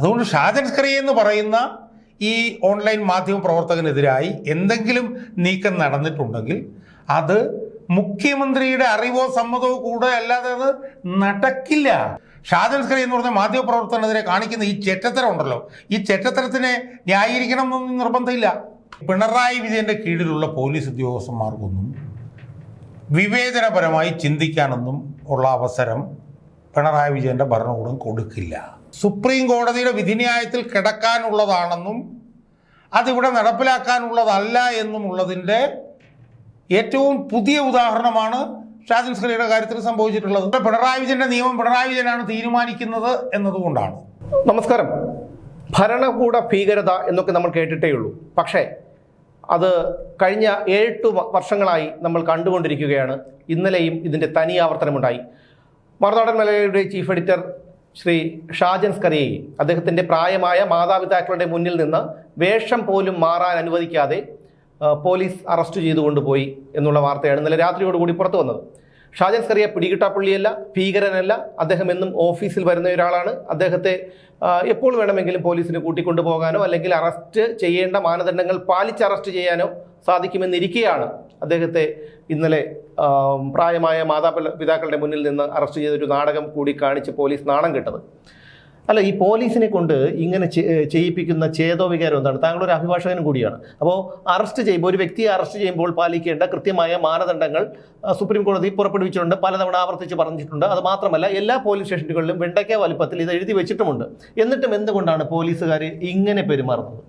അതുകൊണ്ട് ഷാജൻ സ്ക്രീ എന്ന് പറയുന്ന ഈ ഓൺലൈൻ മാധ്യമ പ്രവർത്തകനെതിരായി എന്തെങ്കിലും നീക്കം നടന്നിട്ടുണ്ടെങ്കിൽ അത് മുഖ്യമന്ത്രിയുടെ അറിവോ സമ്മതമോ കൂടെ അല്ലാതെ അത് നടക്കില്ല. ഷാജൻ സ്ക്രീ എന്ന് പറഞ്ഞ മാധ്യമ പ്രവർത്തകനെതിരെ കാണിക്കുന്ന ഈ ചെറ്റത്തരം ഉണ്ടല്ലോ. ഈ ചെറ്റത്തരത്തിനെ ന്യായീകരിക്കണം എന്നൊന്നും നിർബന്ധമില്ല. പിണറായി വിജയന്റെ കീഴിലുള്ള പോലീസ് ഉദ്യോഗസ്ഥന്മാർക്കൊന്നും വിവേചനപരമായി ചിന്തിക്കാനൊന്നും ഉള്ള അവസരം പിണറായി വിജയന്റെ ഭരണകൂടം കൊടുക്കില്ല. സുപ്രീം കോടതിയുടെ വിധിന്യായത്തിൽ കിടക്കാനുള്ളതാണെന്നും അതിവിടെ നടപ്പിലാക്കാനുള്ളതല്ല എന്നുമുള്ളതിന്റെ ഏറ്റവും പുതിയ ഉദാഹരണമാണ് ഷാജിൻ സ്കറിയുടെ കാര്യത്തിൽ സംഭവിച്ചിട്ടുള്ളത്. പിണറായി വിജയന്റെ നിയമം പിണറായി വിജയനാണ് തീരുമാനിക്കുന്നത് എന്നതുകൊണ്ടാണ്. നമസ്കാരം. ഭരണകൂട ഭീകരത എന്നൊക്കെ നമ്മൾ കേട്ടിട്ടേ ഉള്ളൂ. പക്ഷേ അത് കഴിഞ്ഞ ഏഴെട്ട് വർഷങ്ങളായി നമ്മൾ കണ്ടുകൊണ്ടിരിക്കുകയാണ്. ഇന്നലെയും ഇതിന്റെ തനി ആവർത്തനമുണ്ടായി. മറുനാടൻ മലയാളിയുടെ ചീഫ് എഡിറ്റർ ശ്രീ ഷാജൻ സ്കറിയെ അദ്ദേഹത്തിന്റെ പ്രായമായ മാതാപിതാക്കളുടെ മുന്നിൽ നിന്ന് വേഷം പോലും മാറാൻ അനുവദിക്കാതെ പോലീസ് അറസ്റ്റ് ചെയ്തു കൊണ്ടുപോയി എന്നുള്ള വാർത്തയാണ് ഇന്നലെ രാത്രിയോടുകൂടി പുറത്തു വന്നത്. ഷാജൻ സ്കറിയ പിടികിട്ടാപ്പുള്ളിയല്ല ഭീകരനല്ല അദ്ദേഹം എന്നും ഓഫീസിൽ വരുന്ന ഒരാളാണ്. അദ്ദേഹത്തെ എപ്പോൾ വേണമെങ്കിലും പോലീസിന് കൂട്ടിക്കൊണ്ടുപോകാനോ അല്ലെങ്കിൽ അറസ്റ്റ് ചെയ്യേണ്ട മാനദണ്ഡങ്ങൾ പാലിച്ച് അറസ്റ്റ് ചെയ്യാനോ സാധിക്കുമെന്നിരിക്കെയാണ് അദ്ദേഹത്തെ ഇന്നലെ പ്രായമായ മാതാപിതാക്കളുടെ മുന്നിൽ നിന്ന് അറസ്റ്റ് ചെയ്തൊരു നാടകം കൂടി കാണിച്ച് പോലീസ് നാണം കെട്ടത്. അല്ല ഈ പോലീസിനെ കൊണ്ട് ഇങ്ങനെ ചെയ്യിപ്പിക്കുന്ന ചേതോ വികാരം എന്താണ്? താങ്കൾ ഒരു അഭിഭാഷകനും കൂടിയാണ്. അപ്പോൾ അറസ്റ്റ് ചെയ്യുമ്പോൾ ഒരു വ്യക്തിയെ അറസ്റ്റ് ചെയ്യുമ്പോൾ പാലിക്കേണ്ട കൃത്യമായ മാനദണ്ഡങ്ങൾ സുപ്രീം കോടതി പുറപ്പെടുവിച്ചിട്ടുണ്ട്. പലതവണ ആവർത്തിച്ച് പറഞ്ഞിട്ടുണ്ട്. അത് മാത്രമല്ല എല്ലാ പോലീസ് സ്റ്റേഷനുകളിലും വെണ്ടയ്ക്ക വലിപ്പത്തിൽ ഇത് എഴുതി വെച്ചിട്ടുമുണ്ട്. എന്നിട്ടും എന്തുകൊണ്ടാണ് പോലീസുകാർ ഇങ്ങനെ പെരുമാറുന്നത്?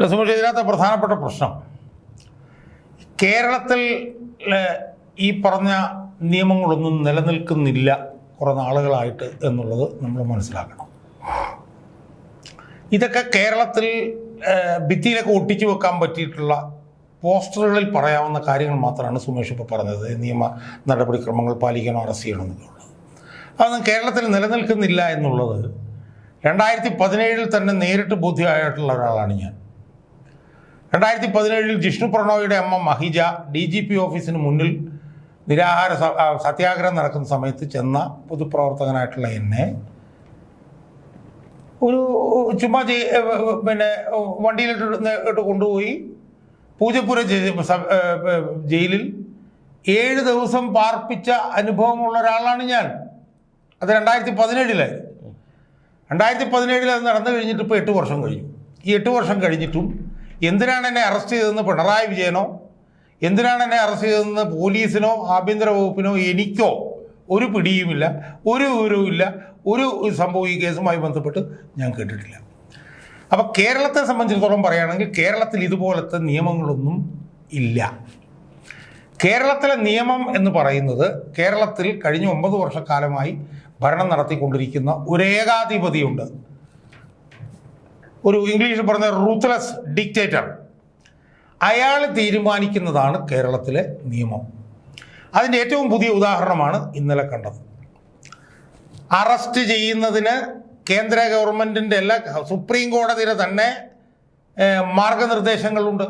ഇതിനകത്ത് പ്രധാനപ്പെട്ട പ്രശ്നം. കേരളത്തിൽ ഈ പറഞ്ഞ നിയമങ്ങളൊന്നും നിലനിൽക്കുന്നില്ല കുറേ നാളുകളായിട്ട് എന്നുള്ളത് നമ്മൾ മനസ്സിലാക്കണം. ഇതൊക്കെ കേരളത്തിൽ ഭിത്തിയിലൊക്കെ ഒട്ടിച്ചു വെക്കാൻ പറ്റിയിട്ടുള്ള പോസ്റ്ററുകളിൽ പറയാവുന്ന കാര്യങ്ങൾ മാത്രമാണ് സുമേഷ് ഇപ്പോൾ പറഞ്ഞത്. നിയമ നടപടിക്രമങ്ങൾ പാലിക്കണം അറസ്റ്റ് ചെയ്യണം എന്നുള്ളത്. അതൊന്നും കേരളത്തിൽ നിലനിൽക്കുന്നില്ല എന്നുള്ളത് രണ്ടായിരത്തി പതിനേഴിൽ തന്നെ നേരിട്ട് ബോധ്യമായിട്ടുള്ള ഒരാളാണ് ഞാൻ. രണ്ടായിരത്തി പതിനേഴിൽ ജിഷ്ണു പ്രണോയുടെ അമ്മ മഹിജ ഡി ജി പി ഓഫീസിന് മുന്നിൽ നിരാഹാര സത്യാഗ്രഹം നടക്കുന്ന സമയത്ത് ചെന്ന പൊതുപ്രവർത്തകനായിട്ടുള്ള എന്നെ. ഒരു ചുമ്മാ പിന്നെ വണ്ടിയിലിട്ട് കൊണ്ടുപോയി. പൂജപ്പുര ജയിലിൽ ഏഴ് ദിവസം പാർപ്പിച്ച അനുഭവമുള്ള ഒരാളാണ് ഞാൻ. അത് രണ്ടായിരത്തി പതിനേഴിലായിരുന്നു രണ്ടായിരത്തി പതിനേഴിൽ അത് നടന്നു കഴിഞ്ഞിട്ട് ഇപ്പോൾ എട്ട് വർഷം കഴിഞ്ഞു. ഈ എട്ട് വർഷം കഴിഞ്ഞിട്ടും എന്തിനാണ് എന്നെ അറസ്റ്റ് ചെയ്തതെന്ന് പിണറായി വിജയനോ? എന്തിനാണ് എന്നെ അറസ്റ്റ് ചെയ്തതെന്ന് പോലീസിനോ ആഭ്യന്തര വകുപ്പിനോ എനിക്കോ ഒരു പിടിയുമില്ല ഒരു വിവരവുമില്ല ഒരു സംഭവം ഈ കേസുമായി ബന്ധപ്പെട്ട് ഞാൻ കേട്ടിട്ടില്ല. അപ്പോൾ കേരളത്തെ സംബന്ധിച്ചിടത്തോളം പറയുകയാണെങ്കിൽ കേരളത്തിൽ ഇതുപോലത്തെ നിയമങ്ങളൊന്നും ഇല്ല. കേരളത്തിലെ നിയമം എന്ന് പറയുന്നത് കേരളത്തിൽ കഴിഞ്ഞ ഒമ്പത് വർഷക്കാലമായി ഭരണം നടത്തിക്കൊണ്ടിരിക്കുന്ന ഒരു ഏകാധിപതിയുണ്ട് ഒരു ഇംഗ്ലീഷിൽ പറഞ്ഞ റൂത്ത്ലെസ് ഡിക്റ്റേറ്റർ അയാൾ തീരുമാനിക്കുന്നതാണ് കേരളത്തിലെ നിയമം. അതിന്റെ ഏറ്റവും പുതിയ ഉദാഹരണമാണ് ഇന്നലെ കണ്ടത്. അറസ്റ്റ് ചെയ്യുന്നതിന് കേന്ദ്ര ഗവൺമെന്റിന്റെ എല്ലാ സുപ്രീം കോടതിയുടെ തന്നെ മാർഗനിർദ്ദേശങ്ങളുണ്ട്.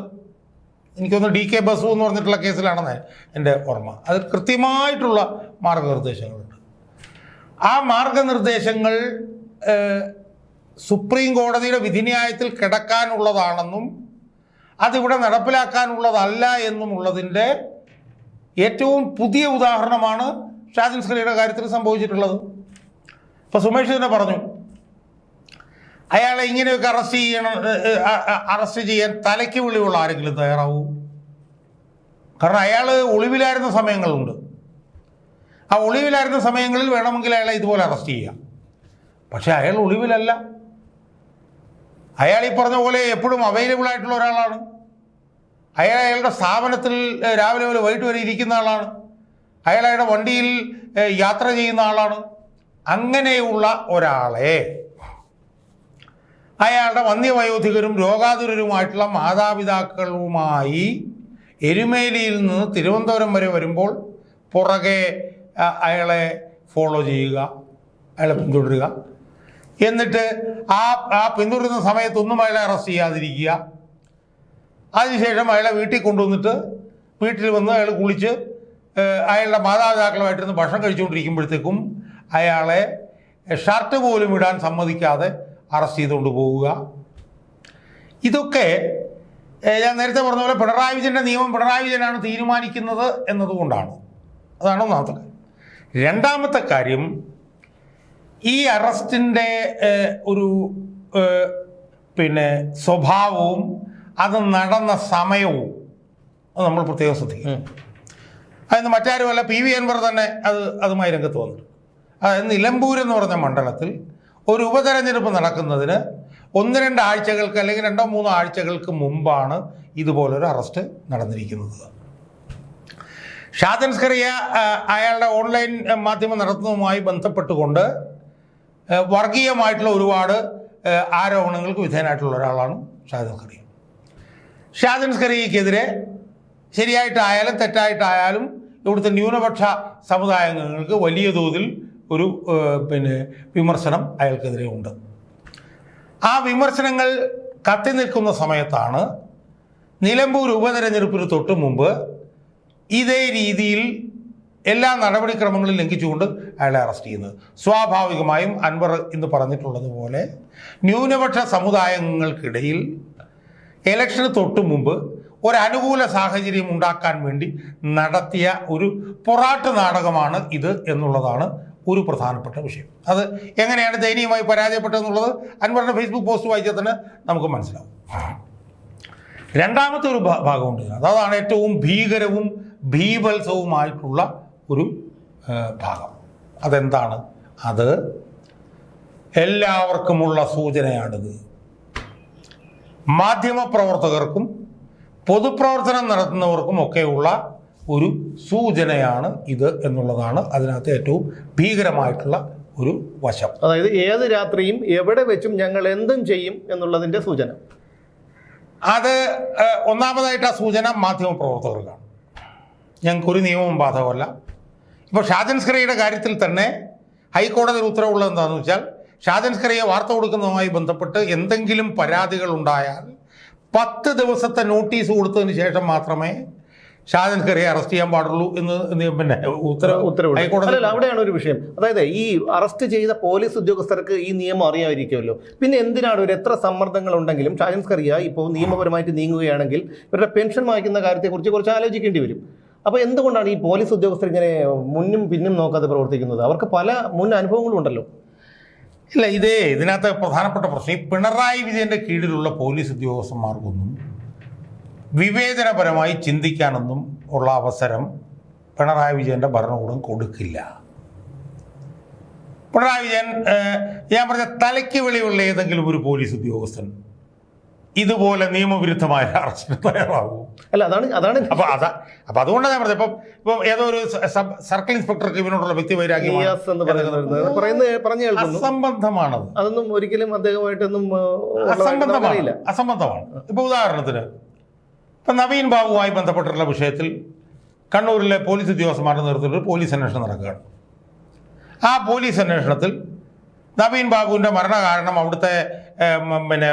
എനിക്കൊന്ന് ഡി കെ ബസു എന്ന് പറഞ്ഞിട്ടുള്ള കേസിലാണെന്ന് എന്റെ ഓർമ്മ. അതിൽ കൃത്യമായിട്ടുള്ള മാർഗനിർദ്ദേശങ്ങളുണ്ട്. ആ മാർഗനിർദ്ദേശങ്ങൾ സുപ്രീം കോടതിയുടെ വിധിന്യായത്തിൽ കിടക്കാനുള്ളതാണെന്നും അതിവിടെ നടപ്പിലാക്കാനുള്ളതല്ല എന്നുമുള്ളതിന്റെ ഏറ്റവും പുതിയ ഉദാഹരണമാണ് ഷാജിൻ സലിയുടെ കാര്യത്തിൽ സംഭവിച്ചിട്ടുള്ളത്. ഇപ്പോൾ സുമേഷ് തന്നെ പറഞ്ഞു അയാളെ ഇങ്ങനെയൊക്കെ അറസ്റ്റ് ചെയ്യണം അറസ്റ്റ് ചെയ്യാൻ തലയ്ക്ക് വിളിയുള്ള ആരെങ്കിലും തയ്യാറാവൂ? കാരണം അയാൾ ഒളിവിലായിരുന്ന സമയങ്ങളുണ്ട്. ആ ഒളിവിലായിരുന്ന സമയങ്ങളിൽ വേണമെങ്കിൽ അയാളെ ഇതുപോലെ അറസ്റ്റ് ചെയ്യാം. പക്ഷേ അയാൾ ഒളിവിലല്ല. അയാൾ ഈ പറഞ്ഞ പോലെ എപ്പോഴും അവൈലബിൾ ആയിട്ടുള്ള ഒരാളാണ്. അയാൾ അയാളുടെ സ്ഥാപനത്തിൽ രാവിലെ മുതൽ വൈകിട്ട് വരെ ഇരിക്കുന്ന ആളാണ്. അയാൾ അയാളുടെ വണ്ടിയിൽ യാത്ര ചെയ്യുന്ന ആളാണ്. അങ്ങനെയുള്ള ഒരാളെ അയാളുടെ വന്ധ്യവയോധികരും രോഗാതുരരുമായിട്ടുള്ള മാതാപിതാക്കളുമായി എരുമേലിയിൽ നിന്ന് തിരുവനന്തപുരം വരെ വരുമ്പോൾ പുറകെ അയാളെ ഫോളോ ചെയ്യുക അയാളെ പിന്തുടരുക. എന്നിട്ട് ആ ആ പിന്തുടരുന്ന സമയത്തൊന്നും അയാളെ അറസ്റ്റ് ചെയ്യാതിരിക്കുക. അതിനുശേഷം അയാളെ വീട്ടിൽ കൊണ്ടുവന്നിട്ട് വീട്ടിൽ വന്ന് അയാൾ കുളിച്ച് അയാളുടെ മാതാപിതാക്കളുമായിട്ടിരുന്ന് ഭക്ഷണം കഴിച്ചുകൊണ്ടിരിക്കുമ്പോഴത്തേക്കും അയാളെ ഷർട്ട് പോലും ഇടാൻ സമ്മതിക്കാതെ അറസ്റ്റ് ചെയ്തുകൊണ്ട് പോവുക. ഇതൊക്കെ ഞാൻ നേരത്തെ പറഞ്ഞ പോലെ പിണറായി വിജയന്റെ നിയമം പിണറായി വിജയനാണ് തീരുമാനിക്കുന്നത് എന്നതുകൊണ്ടാണ്. അതാണ് ഒന്നാമത്തെ രണ്ടാമത്തെ കാര്യം ഈ അറസ്റ്റിന്റെ ഒരു പിന്നെ സ്വഭാവവും അത് നടന്ന സമയവും അത് നമ്മൾ പ്രത്യേകം ശ്രദ്ധിക്കും അതിന് മറ്റാരുമല്ല പി വി അൻവർ തന്നെ അത് അതുമായി രംഗത്ത് വന്നിട്ടുണ്ട്. അതായത് നിലമ്പൂർ എന്ന് പറഞ്ഞ മണ്ഡലത്തിൽ ഒരു ഉപതെരഞ്ഞെടുപ്പ് നടക്കുന്നതിന് ഒന്ന് രണ്ട് ആഴ്ചകൾക്ക് അല്ലെങ്കിൽ രണ്ടോ മൂന്നോ ആഴ്ചകൾക്ക് മുമ്പാണ് ഇതുപോലൊരു അറസ്റ്റ് നടന്നിരിക്കുന്നത്. ഷാദൻസ്കറിയ അയാളുടെ ഓൺലൈൻ മാധ്യമം നടത്തുന്നതുമായി ബന്ധപ്പെട്ടുകൊണ്ട് വർഗീയമായിട്ടുള്ള ഒരുപാട് ആരോപണങ്ങൾക്ക് വിധേയനായിട്ടുള്ള ഒരാളാണ് ഷാജൻ സ്കറിയ ഷാജൻ സ്കറിയക്കെതിരെ ശരിയായിട്ടായാലും തെറ്റായിട്ടായാലും ഇവിടുത്തെ ന്യൂനപക്ഷ സമുദായങ്ങൾക്ക് വലിയ തോതിൽ ഒരു പിന്നെ വിമർശനം അയാൾക്കെതിരെ ഉണ്ട്. ആ വിമർശനങ്ങൾ കത്തി നിൽക്കുന്ന സമയത്താണ് നിലമ്പൂർ ഉപതെരഞ്ഞെടുപ്പിന് തൊട്ട് മുമ്പ് ഇതേ രീതിയിൽ എല്ലാ നടപടിക്രമങ്ങളും ലംഘിച്ചുകൊണ്ട് അയാളെ അറസ്റ്റ് ചെയ്യുന്നത്. സ്വാഭാവികമായും അൻവർ ഇന്ന് പറഞ്ഞിട്ടുള്ളതുപോലെ ന്യൂനപക്ഷ സമുദായങ്ങൾക്കിടയിൽ ഇലക്ഷന് തൊട്ടു മുമ്പ് ഒരു അനുകൂല സാഹചര്യം ഉണ്ടാക്കാൻ വേണ്ടി നടത്തിയ ഒരു പൊറാട്ട് നാടകമാണ് ഇത് എന്നുള്ളതാണ് ഒരു പ്രധാനപ്പെട്ട വിഷയം. അത് എങ്ങനെയാണ് ദയനീയമായി പരാജയപ്പെട്ടതെന്നുള്ളത് അൻവറിന്റെ ഫേസ്ബുക്ക് പോസ്റ്റ് വായിച്ചാൽ തന്നെ നമുക്ക് മനസ്സിലാവും. രണ്ടാമത്തെ ഒരു ഭാഗമുണ്ട് അതാണ് ഏറ്റവും ഭീകരവും ഭീവത്സവുമായിട്ടുള്ള ഒരു ഭാഗം. അതെന്താണ്? അത് എല്ലാവർക്കുമുള്ള സൂചനയാണിത്. മാധ്യമപ്രവർത്തകർക്കും പൊതുപ്രവർത്തനം നടത്തുന്നവർക്കും ഒക്കെയുള്ള ഒരു സൂചനയാണ് ഇത് എന്നുള്ളതാണ് അതിനകത്ത് ഏറ്റവും ഭീകരമായിട്ടുള്ള ഒരു വശം. അതായത് ഏത് രാത്രിയും എവിടെ വെച്ചും ഞങ്ങൾ എന്തും ചെയ്യും എന്നുള്ളതിന്റെ സൂചന. അത് ഒന്നാമതായിട്ട് ആ സൂചന മാധ്യമപ്രവർത്തകർക്കാണ് ഞങ്ങൾക്കൊരു നിയമവും ബാധകമല്ല. ഇപ്പോൾ ഷാജൻ സ്കറിയുടെ കാര്യത്തിൽ തന്നെ ഹൈക്കോടതി ഉത്തരവുള്ളത് എന്താണെന്ന് വെച്ചാൽ ഷാജൻ സ്കറിയെ വാർത്ത കൊടുക്കുന്നതുമായി ബന്ധപ്പെട്ട് എന്തെങ്കിലും പരാതികൾ ഉണ്ടായാൽ പത്ത് ദിവസത്തെ നോട്ടീസ് കൊടുത്തതിന് ശേഷം മാത്രമേ ഷാജൻ സ്കറിയെ അറസ്റ്റ് ചെയ്യാൻ പാടുള്ളൂ എന്ന് നിയമം പിന്നെ ഉത്തരവ് ഉത്തരവ് ഹൈക്കോടതി അവിടെയാണ് ഒരു വിഷയം. അതായത് ഈ അറസ്റ്റ് ചെയ്ത പോലീസ് ഉദ്യോഗസ്ഥർക്ക് ഈ നിയമം അറിയാമായിരിക്കുമല്ലോ. പിന്നെ എന്തിനാണ് ഒരു എത്ര സമ്മർദ്ദങ്ങൾ ഉണ്ടെങ്കിലും ഷാജൻസ്കറിയ ഇപ്പോൾ നിയമപരമായിട്ട് നീങ്ങുകയാണെങ്കിൽ ഇവരുടെ പെൻഷൻ വാങ്ങിക്കുന്ന കാര്യത്തെക്കുറിച്ച് കുറച്ച് ആലോചിക്കേണ്ടി വരും. അപ്പോൾ എന്തുകൊണ്ടാണ് ഈ പോലീസ് ഉദ്യോഗസ്ഥർ ഇങ്ങനെ മുന്നും പിന്നും നോക്കാതെ പ്രവർത്തിക്കുന്നത്? അവർക്ക് പല മുൻ അനുഭവങ്ങളും ഉണ്ടല്ലോ. ഇല്ല ഇതേ ഇതിനകത്ത് പ്രധാനപ്പെട്ട പ്രശ്നം ഈ പിണറായി വിജയന്റെ കീഴിലുള്ള പോലീസ് ഉദ്യോഗസ്ഥന്മാർക്കൊന്നും വിവേചനപരമായി ചിന്തിക്കാനൊന്നും ഉള്ള അവസരം പിണറായി വിജയന്റെ ഭരണകൂടം കൊടുക്കില്ല. പിണറായി വിജയൻ ഞാൻ പറഞ്ഞ തലയ്ക്ക് വെളിയുള്ള ഏതെങ്കിലും ഒരു പോലീസ് ഉദ്യോഗസ്ഥൻ ഇതുപോലെ നിയമവിരുദ്ധമായ അറസ്റ്റിന് തയ്യാറാകും അല്ല അതാണ് അതാണ് അപ്പൊ അതാ അപ്പൊ അതുകൊണ്ടാണ് ഞാൻ പറഞ്ഞത്. ഇപ്പം ഇപ്പം ഏതോ ഒരു സബ് സർക്കിൾ ഇൻസ്പെക്ടർക്ക് ഇവനോടുള്ള വ്യക്തി കേൾക്കുന്നു. അസംബന്ധമാണത്. അതൊന്നും ഒരിക്കലും അദ്ദേഹമായിട്ടൊന്നും അസംബന്ധമാണ്. അസംബന്ധമാണ്. ഇപ്പൊ ഉദാഹരണത്തിന് ഇപ്പൊ നവീൻ ബാബുവുമായി ബന്ധപ്പെട്ടിട്ടുള്ള വിഷയത്തിൽ കണ്ണൂരിലെ പോലീസ് ഉദ്യോഗസ്ഥന്മാരുടെ നേതൃത്വത്തിൽ പോലീസ് അന്വേഷണം നടക്കുകയാണ്. ആ പോലീസ് അന്വേഷണത്തിൽ നവീൻ ബാബുവിന്റെ മരണകാരണം അവിടുത്തെ പിന്നെ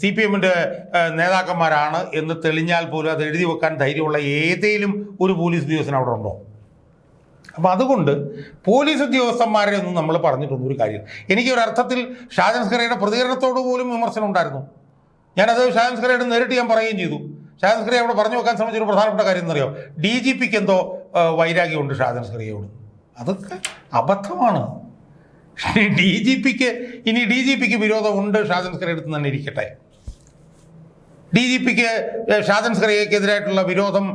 സി പി എമ്മിന്റെ നേതാക്കന്മാരാണ് എന്ന് തെളിഞ്ഞാൽ പോലും അത് എഴുതി വെക്കാൻ ധൈര്യമുള്ള ഏതെങ്കിലും ഒരു പോലീസ് ഉദ്യോഗസ്ഥൻ അവിടെ ഉണ്ടോ? അപ്പം അതുകൊണ്ട് പോലീസ് ഉദ്യോഗസ്ഥന്മാരെ ഒന്നും നമ്മൾ പറഞ്ഞിട്ടൊന്നും ഒരു കാര്യം എനിക്ക് ഒരു അർത്ഥത്തിൽ ഷാജൻ സ്കറിയുടെ പ്രതികരണത്തോട് പോലും വിമർശനം ഉണ്ടായിരുന്നു. ഞാനത് ഷാജൻ സ്കറിയോട് നേരിട്ട് ഞാൻ പറയുകയും ചെയ്തു. ഷാജൻ അവിടെ പറഞ്ഞു വെക്കാൻ സംബന്ധിച്ചൊരു പ്രധാനപ്പെട്ട കാര്യം എന്നറിയോ? ഡി ജി പിക്ക് എന്തോ വൈരാഗ്യമുണ്ട് ഷാജൻ സ്കറിയോട്. അതൊക്കെ അബദ്ധമാണ്. ഡി ജി പിക്ക് ഇനി ഡി ജി പിക്ക് വിരോധമുണ്ട് ഷാജൻ സ്കറിയുടെ അടുത്ത് തന്നെ ഇരിക്കട്ടെ. ഡി ജി പിക്ക് ഷാദൻ വിരോധം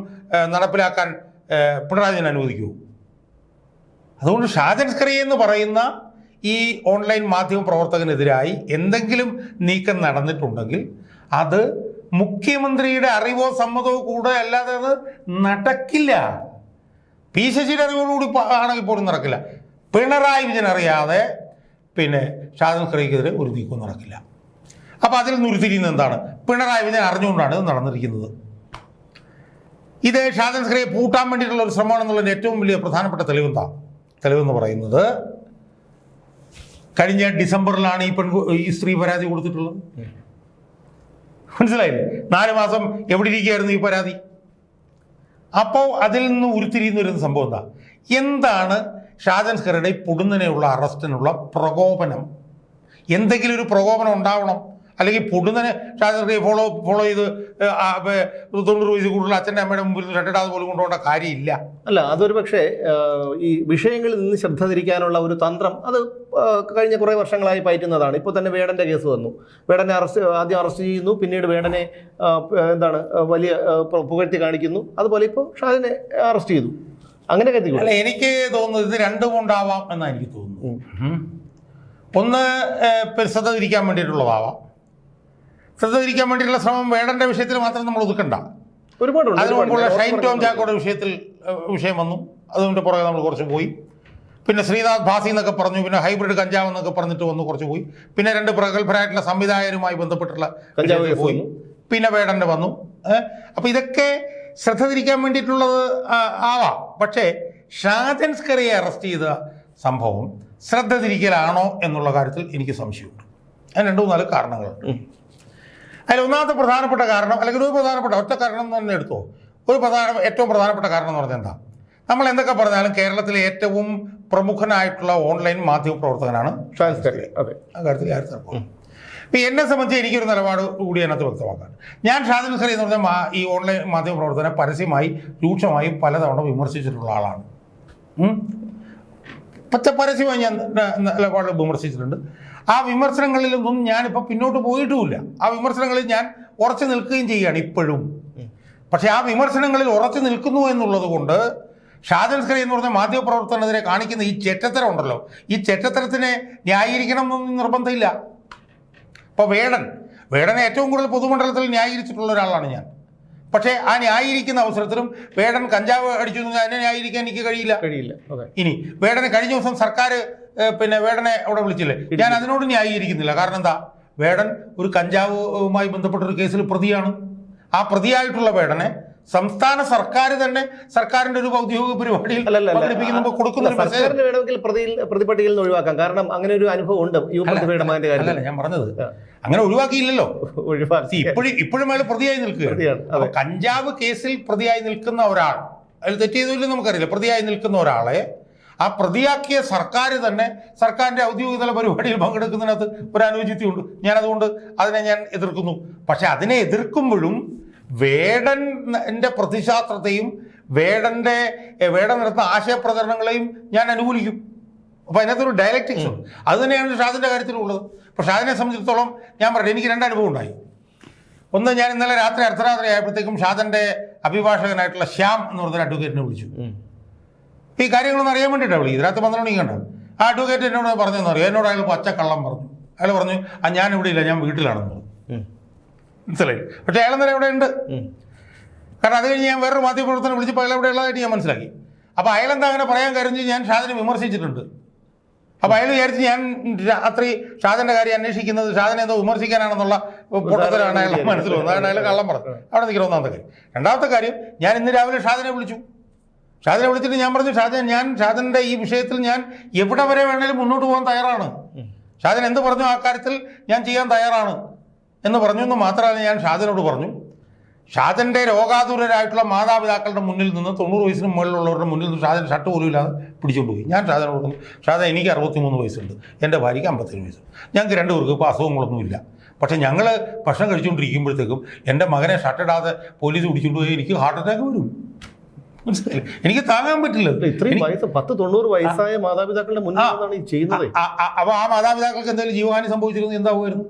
നടപ്പിലാക്കാൻ പിണറായി അനുവദിക്കൂ. അതുകൊണ്ട് ഷാജൻ എന്ന് പറയുന്ന ഈ ഓൺലൈൻ മാധ്യമ പ്രവർത്തകനെതിരായി എന്തെങ്കിലും നീക്കം നടന്നിട്ടുണ്ടെങ്കിൽ അത് മുഖ്യമന്ത്രിയുടെ അറിവോ സമ്മതമോ കൂടെ അല്ലാതെ അത് നടക്കില്ല. പി ശശിയുടെ അറിവോടുകൂടി ആണെങ്കിൽ പോലും നടക്കില്ല. പിണറായി വിജയൻ അറിയാതെ പിന്നെ ഷാജൻ സ്കറിക്കെതിരെ ഒരു നീക്കവും നടക്കില്ല. അപ്പോൾ അതിൽ നിന്ന് ഉരുത്തിരിയുന്നത് എന്താണ്? പിണറായി വിജയൻ അറിഞ്ഞുകൊണ്ടാണ് ഇത് നടന്നിരിക്കുന്നത്. ഇത് ഷാജൻ സ്കറിയെ പൂട്ടാൻ വേണ്ടിയിട്ടുള്ള ഒരു ശ്രമമാണെന്നുള്ളതിന്റെ ഏറ്റവും വലിയ പ്രധാനപ്പെട്ട തെളിവെന്താ തെളിവെന്ന് പറയുന്നത് കഴിഞ്ഞ ഡിസംബറിലാണ് ഈ പെൺ ഈ സ്ത്രീ പരാതി കൊടുത്തിട്ടുള്ളത്. മനസ്സിലായില്ലേ? നാല് മാസം എവിടെ ഇരിക്കുകയായിരുന്നു ഈ പരാതി? അപ്പോൾ അതിൽ നിന്ന് ഉരുത്തിരിയുന്ന ഒരു സംഭവം എന്താ? എന്താണ് ഷാജൻ ഈ പൊടുന്നനെയുള്ള അറസ്റ്റിനുള്ള പ്രകോപനം. എന്തെങ്കിലും ഒരു പ്രകോപനം ഉണ്ടാവണം. അല്ലെങ്കിൽ പൊടുന്നനെ ഷാജറിയെ ഫോളോ ഫോളോ ചെയ്ത് തൊണ്ണൂറ് വയസ്സ് കൂടുതൽ അച്ഛന്റെ അമ്മയുടെ മുമ്പിൽ രണ്ടിടാതെ പോലും കൊണ്ടുപോകേണ്ട കാര്യമില്ല. അല്ല അതൊരു പക്ഷേ ഈ വിഷയങ്ങളിൽ നിന്ന് ശ്രദ്ധ തിരിക്കാനുള്ള ഒരു തന്ത്രം അത് കഴിഞ്ഞ കുറേ വർഷങ്ങളായി പയറ്റുന്നതാണ്. ഇപ്പോൾ തന്നെ വേടന്റെ കേസ് വന്നു. വേടനെ അറസ്റ്റ് ആദ്യം അറസ്റ്റ് ചെയ്യുന്നു. പിന്നീട് വേടനെ എന്താണ് വലിയ പുകഴ്ത്തി കാണിക്കുന്നു. അതുപോലെ ഇപ്പോൾ ഷാജിനെ അറസ്റ്റ് ചെയ്തു. അങ്ങനെ കരുതി അല്ല എനിക്ക് തോന്നുന്നത് ഇത് രണ്ടും ഉണ്ടാവാം എന്നാണ് എനിക്ക് തോന്നുന്നത് ഒന്ന് പരിസ്ഥിതി ശ്രദ്ധ തിരിക്കാൻ വേണ്ടിയിട്ടുള്ളതാവാം. ശ്രദ്ധ തിരിക്കാൻ വേണ്ടിയിട്ടുള്ള ശ്രമം വേടന്റെ വിഷയത്തിൽ മാത്രം നമ്മൾ ഒതുക്കണ്ട. ഒരുപാടുണ്ട് അതിനു ഒരുപാട്. മുമ്പുള്ള ഷൈൻ ടോം ഒരുപാട്. ചാക്കോയുടെ വിഷയത്തിൽ വിഷയം വന്നു. അതിന്റെ പുറകെ നമ്മൾ കുറച്ച് പോയി. പിന്നെ ശ്രീനാഥ് ഭാസി എന്നൊക്കെ പറഞ്ഞു പിന്നെ ഹൈബ്രിഡ് കഞ്ചാവ് എന്നൊക്കെ പറഞ്ഞിട്ട് വന്നു കുറച്ച് പോയി. പിന്നെ രണ്ട് പ്രഗത്ഭരായിട്ടുള്ള സംവിധായകരുമായി ബന്ധപ്പെട്ടുള്ള പോയി. പിന്നെ വേടന്റെ വന്നു. അപ്പോൾ ഇതൊക്കെ ശ്രദ്ധ തിരിക്കാൻ വേണ്ടിയിട്ടുള്ളത് ആവാം. പക്ഷേ ഷാജൻസ്കറിയെ അറസ്റ്റ് ചെയ്ത സംഭവം ശ്രദ്ധ തിരിക്കലാണോ എന്നുള്ള കാര്യത്തിൽ എനിക്ക് സംശയമുണ്ട്. അതിന് രണ്ടു നാല് കാരണങ്ങളുണ്ട്. അതിൽ ഒന്നാമത്തെ പ്രധാനപ്പെട്ട കാരണം അല്ലെങ്കിൽ ഒരു പ്രധാനപ്പെട്ട ഒറ്റ കാരണം എന്ന് തന്നെ എടുത്തോ. ഒരു പ്രധാന ഏറ്റവും പ്രധാനപ്പെട്ട കാരണം എന്ന് പറഞ്ഞാൽ എന്താ? നമ്മൾ എന്തൊക്കെ പറഞ്ഞാലും കേരളത്തിലെ ഏറ്റവും പ്രമുഖനായിട്ടുള്ള ഓൺലൈൻ മാധ്യമ പ്രവർത്തകനാണ് ഷാജിസ്കറി അതെ. ആ കാര്യത്തിൽ തർക്കവും? ഇപ്പം എന്നെ സംബന്ധിച്ച് എനിക്കൊരു നിലപാട് കൂടി അതിനകത്ത് വ്യക്തമാക്കാൻ. ഞാൻ ഷാദിൻ ഹുസൈൻ എന്ന് പറഞ്ഞ ഈ ഓൺലൈൻ മാധ്യമ പ്രവർത്തനം പരസ്യമായി രൂക്ഷമായി പലതവണ വിമർശിച്ചിട്ടുള്ള ആളാണ്. പച്ച പരസ്യമായി ഞാൻ നിലപാട് വിമർശിച്ചിട്ടുണ്ട്. ആ വിമർശനങ്ങളിലൊന്നും ഞാനിപ്പോൾ പിന്നോട്ട് പോയിട്ടുമില്ല. ആ വിമർശനങ്ങളിൽ ഞാൻ ഉറച്ചു നിൽക്കുകയും ചെയ്യുകയാണ് ഇപ്പോഴും. പക്ഷേ ആ വിമർശനങ്ങളിൽ ഉറച്ചു നിൽക്കുന്നു എന്നുള്ളത് കൊണ്ട് ഷാജൻസ്കരി എന്ന് പറഞ്ഞ മാധ്യമപ്രവർത്തനെതിരെ കാണിക്കുന്ന ഈ ചെറ്റത്തരം ഉണ്ടല്ലോ. ഈ ചെറ്റത്തരത്തിനെ ന്യായീകരിക്കണം എന്നൊന്നും നിർബന്ധമില്ല. ഇപ്പോൾ വേടൻ വേടനെ ഏറ്റവും കൂടുതൽ പൊതുമണ്ഡലത്തിൽ ന്യായീകരിച്ചിട്ടുള്ള ഒരാളാണ് ഞാൻ. പക്ഷേ ആ ന്യായീകരിക്കുന്ന അവസരത്തിലും വേടൻ കഞ്ചാവ് അടിച്ചു അതിനെ ന്യായീകരിക്കാൻ എനിക്ക് കഴിയില്ല. കഴിയില്ല. ഇനി വേടനെ കഴിഞ്ഞ ദിവസം സർക്കാർ പിന്നെ വേടനെ അവിടെ വിളിച്ചില്ലേ? ഞാൻ അതിനോട് ന്യായീകരിക്കുന്നില്ല. കാരണം എന്താ? വേടൻ ഒരു കഞ്ചാവുമായി ബന്ധപ്പെട്ട ഒരു കേസിൽ പ്രതിയാണ്. ആ പ്രതിയായിട്ടുള്ള വേടനെ സംസ്ഥാന സർക്കാർ തന്നെ സർക്കാരിന്റെ ഒരു ഔദ്യോഗിക പരിപാടിയിൽ കൊടുക്കുന്ന വേണമെങ്കിൽ പ്രതിപട്ടികയിൽ നിന്ന് ഒഴിവാക്കാം. കാരണം അങ്ങനെ ഒരു അനുഭവം ഉണ്ട്. യു പ്രതിഭയുടെ മകന്റെ കാര്യത്തിൽ. ഞാൻ പറഞ്ഞത് അങ്ങനെ ഒഴിവാക്കിയില്ലല്ലോ. ഒഴിവാക്കി. ഇപ്പോഴും ഇപ്പോഴും അയാൾ പ്രതിയായി നിൽക്കുകയാണ്. കഞ്ചാവ് കേസിൽ പ്രതിയായി നിൽക്കുന്ന ഒരാൾ അതിൽ തെറ്റ് നമുക്കറിയില്ല പ്രതിയായി നിൽക്കുന്ന ഒരാളെ ആ പ്രതിയാക്കിയ സർക്കാർ തന്നെ സർക്കാരിന്റെ ഔദ്യോഗിക തല പരിപാടിയിൽ പങ്കെടുക്കുന്നതിനകത്ത് ഒരു അനുചിത്യമുണ്ട് ഞാൻ അതുകൊണ്ട് അതിനെ ഞാൻ എതിർക്കുന്നു. പക്ഷെ അതിനെ എതിർക്കുമ്പോഴും വേടൻ എന്റെ പ്രതിശാസ്ത്രത്തെയും വേടന്റെ വേടൻ നടത്തുന്ന ആശയപ്രചരണങ്ങളെയും ഞാൻ അനുകൂലിക്കും. അപ്പോൾ അതിനകത്തൊരു ഡയലക്റ്റിക്സ് ഉണ്ട്. അത് തന്നെയാണ് ഷാദിന്റെ കാര്യത്തിലുള്ളത്. അപ്പോൾ ഷാദിനെ സംബന്ധിച്ചിടത്തോളം ഞാൻ പറഞ്ഞു എനിക്ക് രണ്ട് അനുഭവം ഉണ്ടായി. ഒന്ന് ഞാൻ ഇന്നലെ രാത്രി അർദ്ധരാത്രി ആയപ്പോഴത്തേക്കും ഷാദന്റെ അഭിഭാഷകനായിട്ടുള്ള ശ്യാം എന്ന് പറഞ്ഞൊരു അഡ്വക്കേറ്റിനെ വിളിച്ചു. ഈ കാര്യങ്ങളൊന്നും അറിയാൻ വേണ്ടിയിട്ടാണ് വിളിച്ചത് രാത്രി പന്ത്രണ്ട് മണിക്ക് കണ്ടു. ആ അഡ്വക്കേറ്റ് എന്നോട് പറഞ്ഞെന്ന് അറിയാം എന്നോട് അയാൾ പച്ച കള്ളം പറഞ്ഞു. അയാൾ പറഞ്ഞു ആ ഞാൻ ഇവിടെ ഇല്ല ഞാൻ വീട്ടിലാണെന്ന് പറഞ്ഞു. മനസ്സിലായി? പക്ഷേ അയാൾ എന്തായാലും ഇവിടെ ഉണ്ട്. കാരണം അത് കഴിഞ്ഞ് ഞാൻ വേറൊരു മാധ്യമപ്രവർത്തനം വിളിച്ചപ്പോൾ അയാൾ ഇവിടെ ഉള്ളതായിട്ട് ഞാൻ മനസ്സിലാക്കി. അപ്പോൾ അയാളെന്താ അങ്ങനെ പറയാൻ കരുതി ഞാൻ ഷാദിനെ വിമർശിച്ചിട്ടുണ്ട്. അപ്പോൾ അയാൾ വിചാരിച്ച് ഞാൻ രാത്രി ഷാദിന്റെ കാര്യം അന്വേഷിക്കുന്നത് ഷാദിനെ എന്തോ വിമർശിക്കാനാണെന്നുള്ള പൊട്ടത്തിലാണ് അയാൾ മനസ്സിൽ വന്നത്. അതാണ് അയാൾ കള്ളം പറഞ്ഞു അവിടെ നിൽക്കുന്ന ഒന്നാമത്തെ കാര്യം രണ്ടാമത്തെ കാര്യം ഞാൻ ഇന്ന് രാവിലെ ഷാദിനെ വിളിച്ചു. ഷാദിനെ വിളിച്ചിട്ട് ഞാൻ പറഞ്ഞു ഷാജൻ ഞാൻ ഷാദിന്റെ ഈ വിഷയത്തിൽ ഞാൻ എവിടെ വരെ വേണേലും മുന്നോട്ട് പോകാൻ തയ്യാറാണ്. ഷാദൻ എന്ത് പറഞ്ഞു ആ കാര്യത്തിൽ ഞാൻ ചെയ്യാൻ തയ്യാറാണ്. എന്ന് പറഞ്ഞു എന്ന് മാത്രമല്ല ഞാൻ ഷാജനോട് പറഞ്ഞു ഷാജന്റെ രോഗാതുരരായിട്ടുള്ള മാതാപിതാക്കളുടെ മുന്നിൽ നിന്ന് തൊണ്ണൂറ് വയസ്സിന് മുകളിലുള്ളവരുടെ മുന്നിൽ നിന്ന് ഷാജൻ ഷർട്ട് പോലും ഇല്ലാതെ പിടിച്ചുകൊണ്ട് പോയി. ഞാൻ ഷാജനോട് പറഞ്ഞു ഷാജൻ എനിക്ക് അറുപത്തിമൂന്ന് വയസ്സുണ്ട് എന്റെ ഭാര്യയ്ക്ക് അമ്പത്തേഴ് വയസ്സുണ്ട് ഞങ്ങൾക്ക് രണ്ട് പേർക്ക് ഇപ്പോൾ അസുഖങ്ങളൊന്നുമില്ല പക്ഷേ ഞങ്ങൾ ഭക്ഷണം കഴിച്ചുകൊണ്ടിരിക്കുമ്പോഴത്തേക്കും എന്റെ മകനെ ഷർട്ടിടാതെ പോലീസ് പിടിച്ചുകൊണ്ട് പോയി എനിക്ക് ഹാർട്ട് അറ്റാക്ക് വരും. മനസ്സിലായില്ലേ? എനിക്ക് താങ്ങാൻ പറ്റില്ല. ഇത്രയും വയസ്സ് പത്ത് തൊണ്ണൂറ് വയസ്സായ മാതാപിതാക്കളുടെ മുന്നിൽ. ഈ ചെയ്യുന്നത്. അപ്പോൾ ആ മാതാപിതാക്കൾക്ക് എന്തെങ്കിലും ജീവഹാനി സംഭവിച്ചിരുന്നു എന്താവുമായിരുന്നു?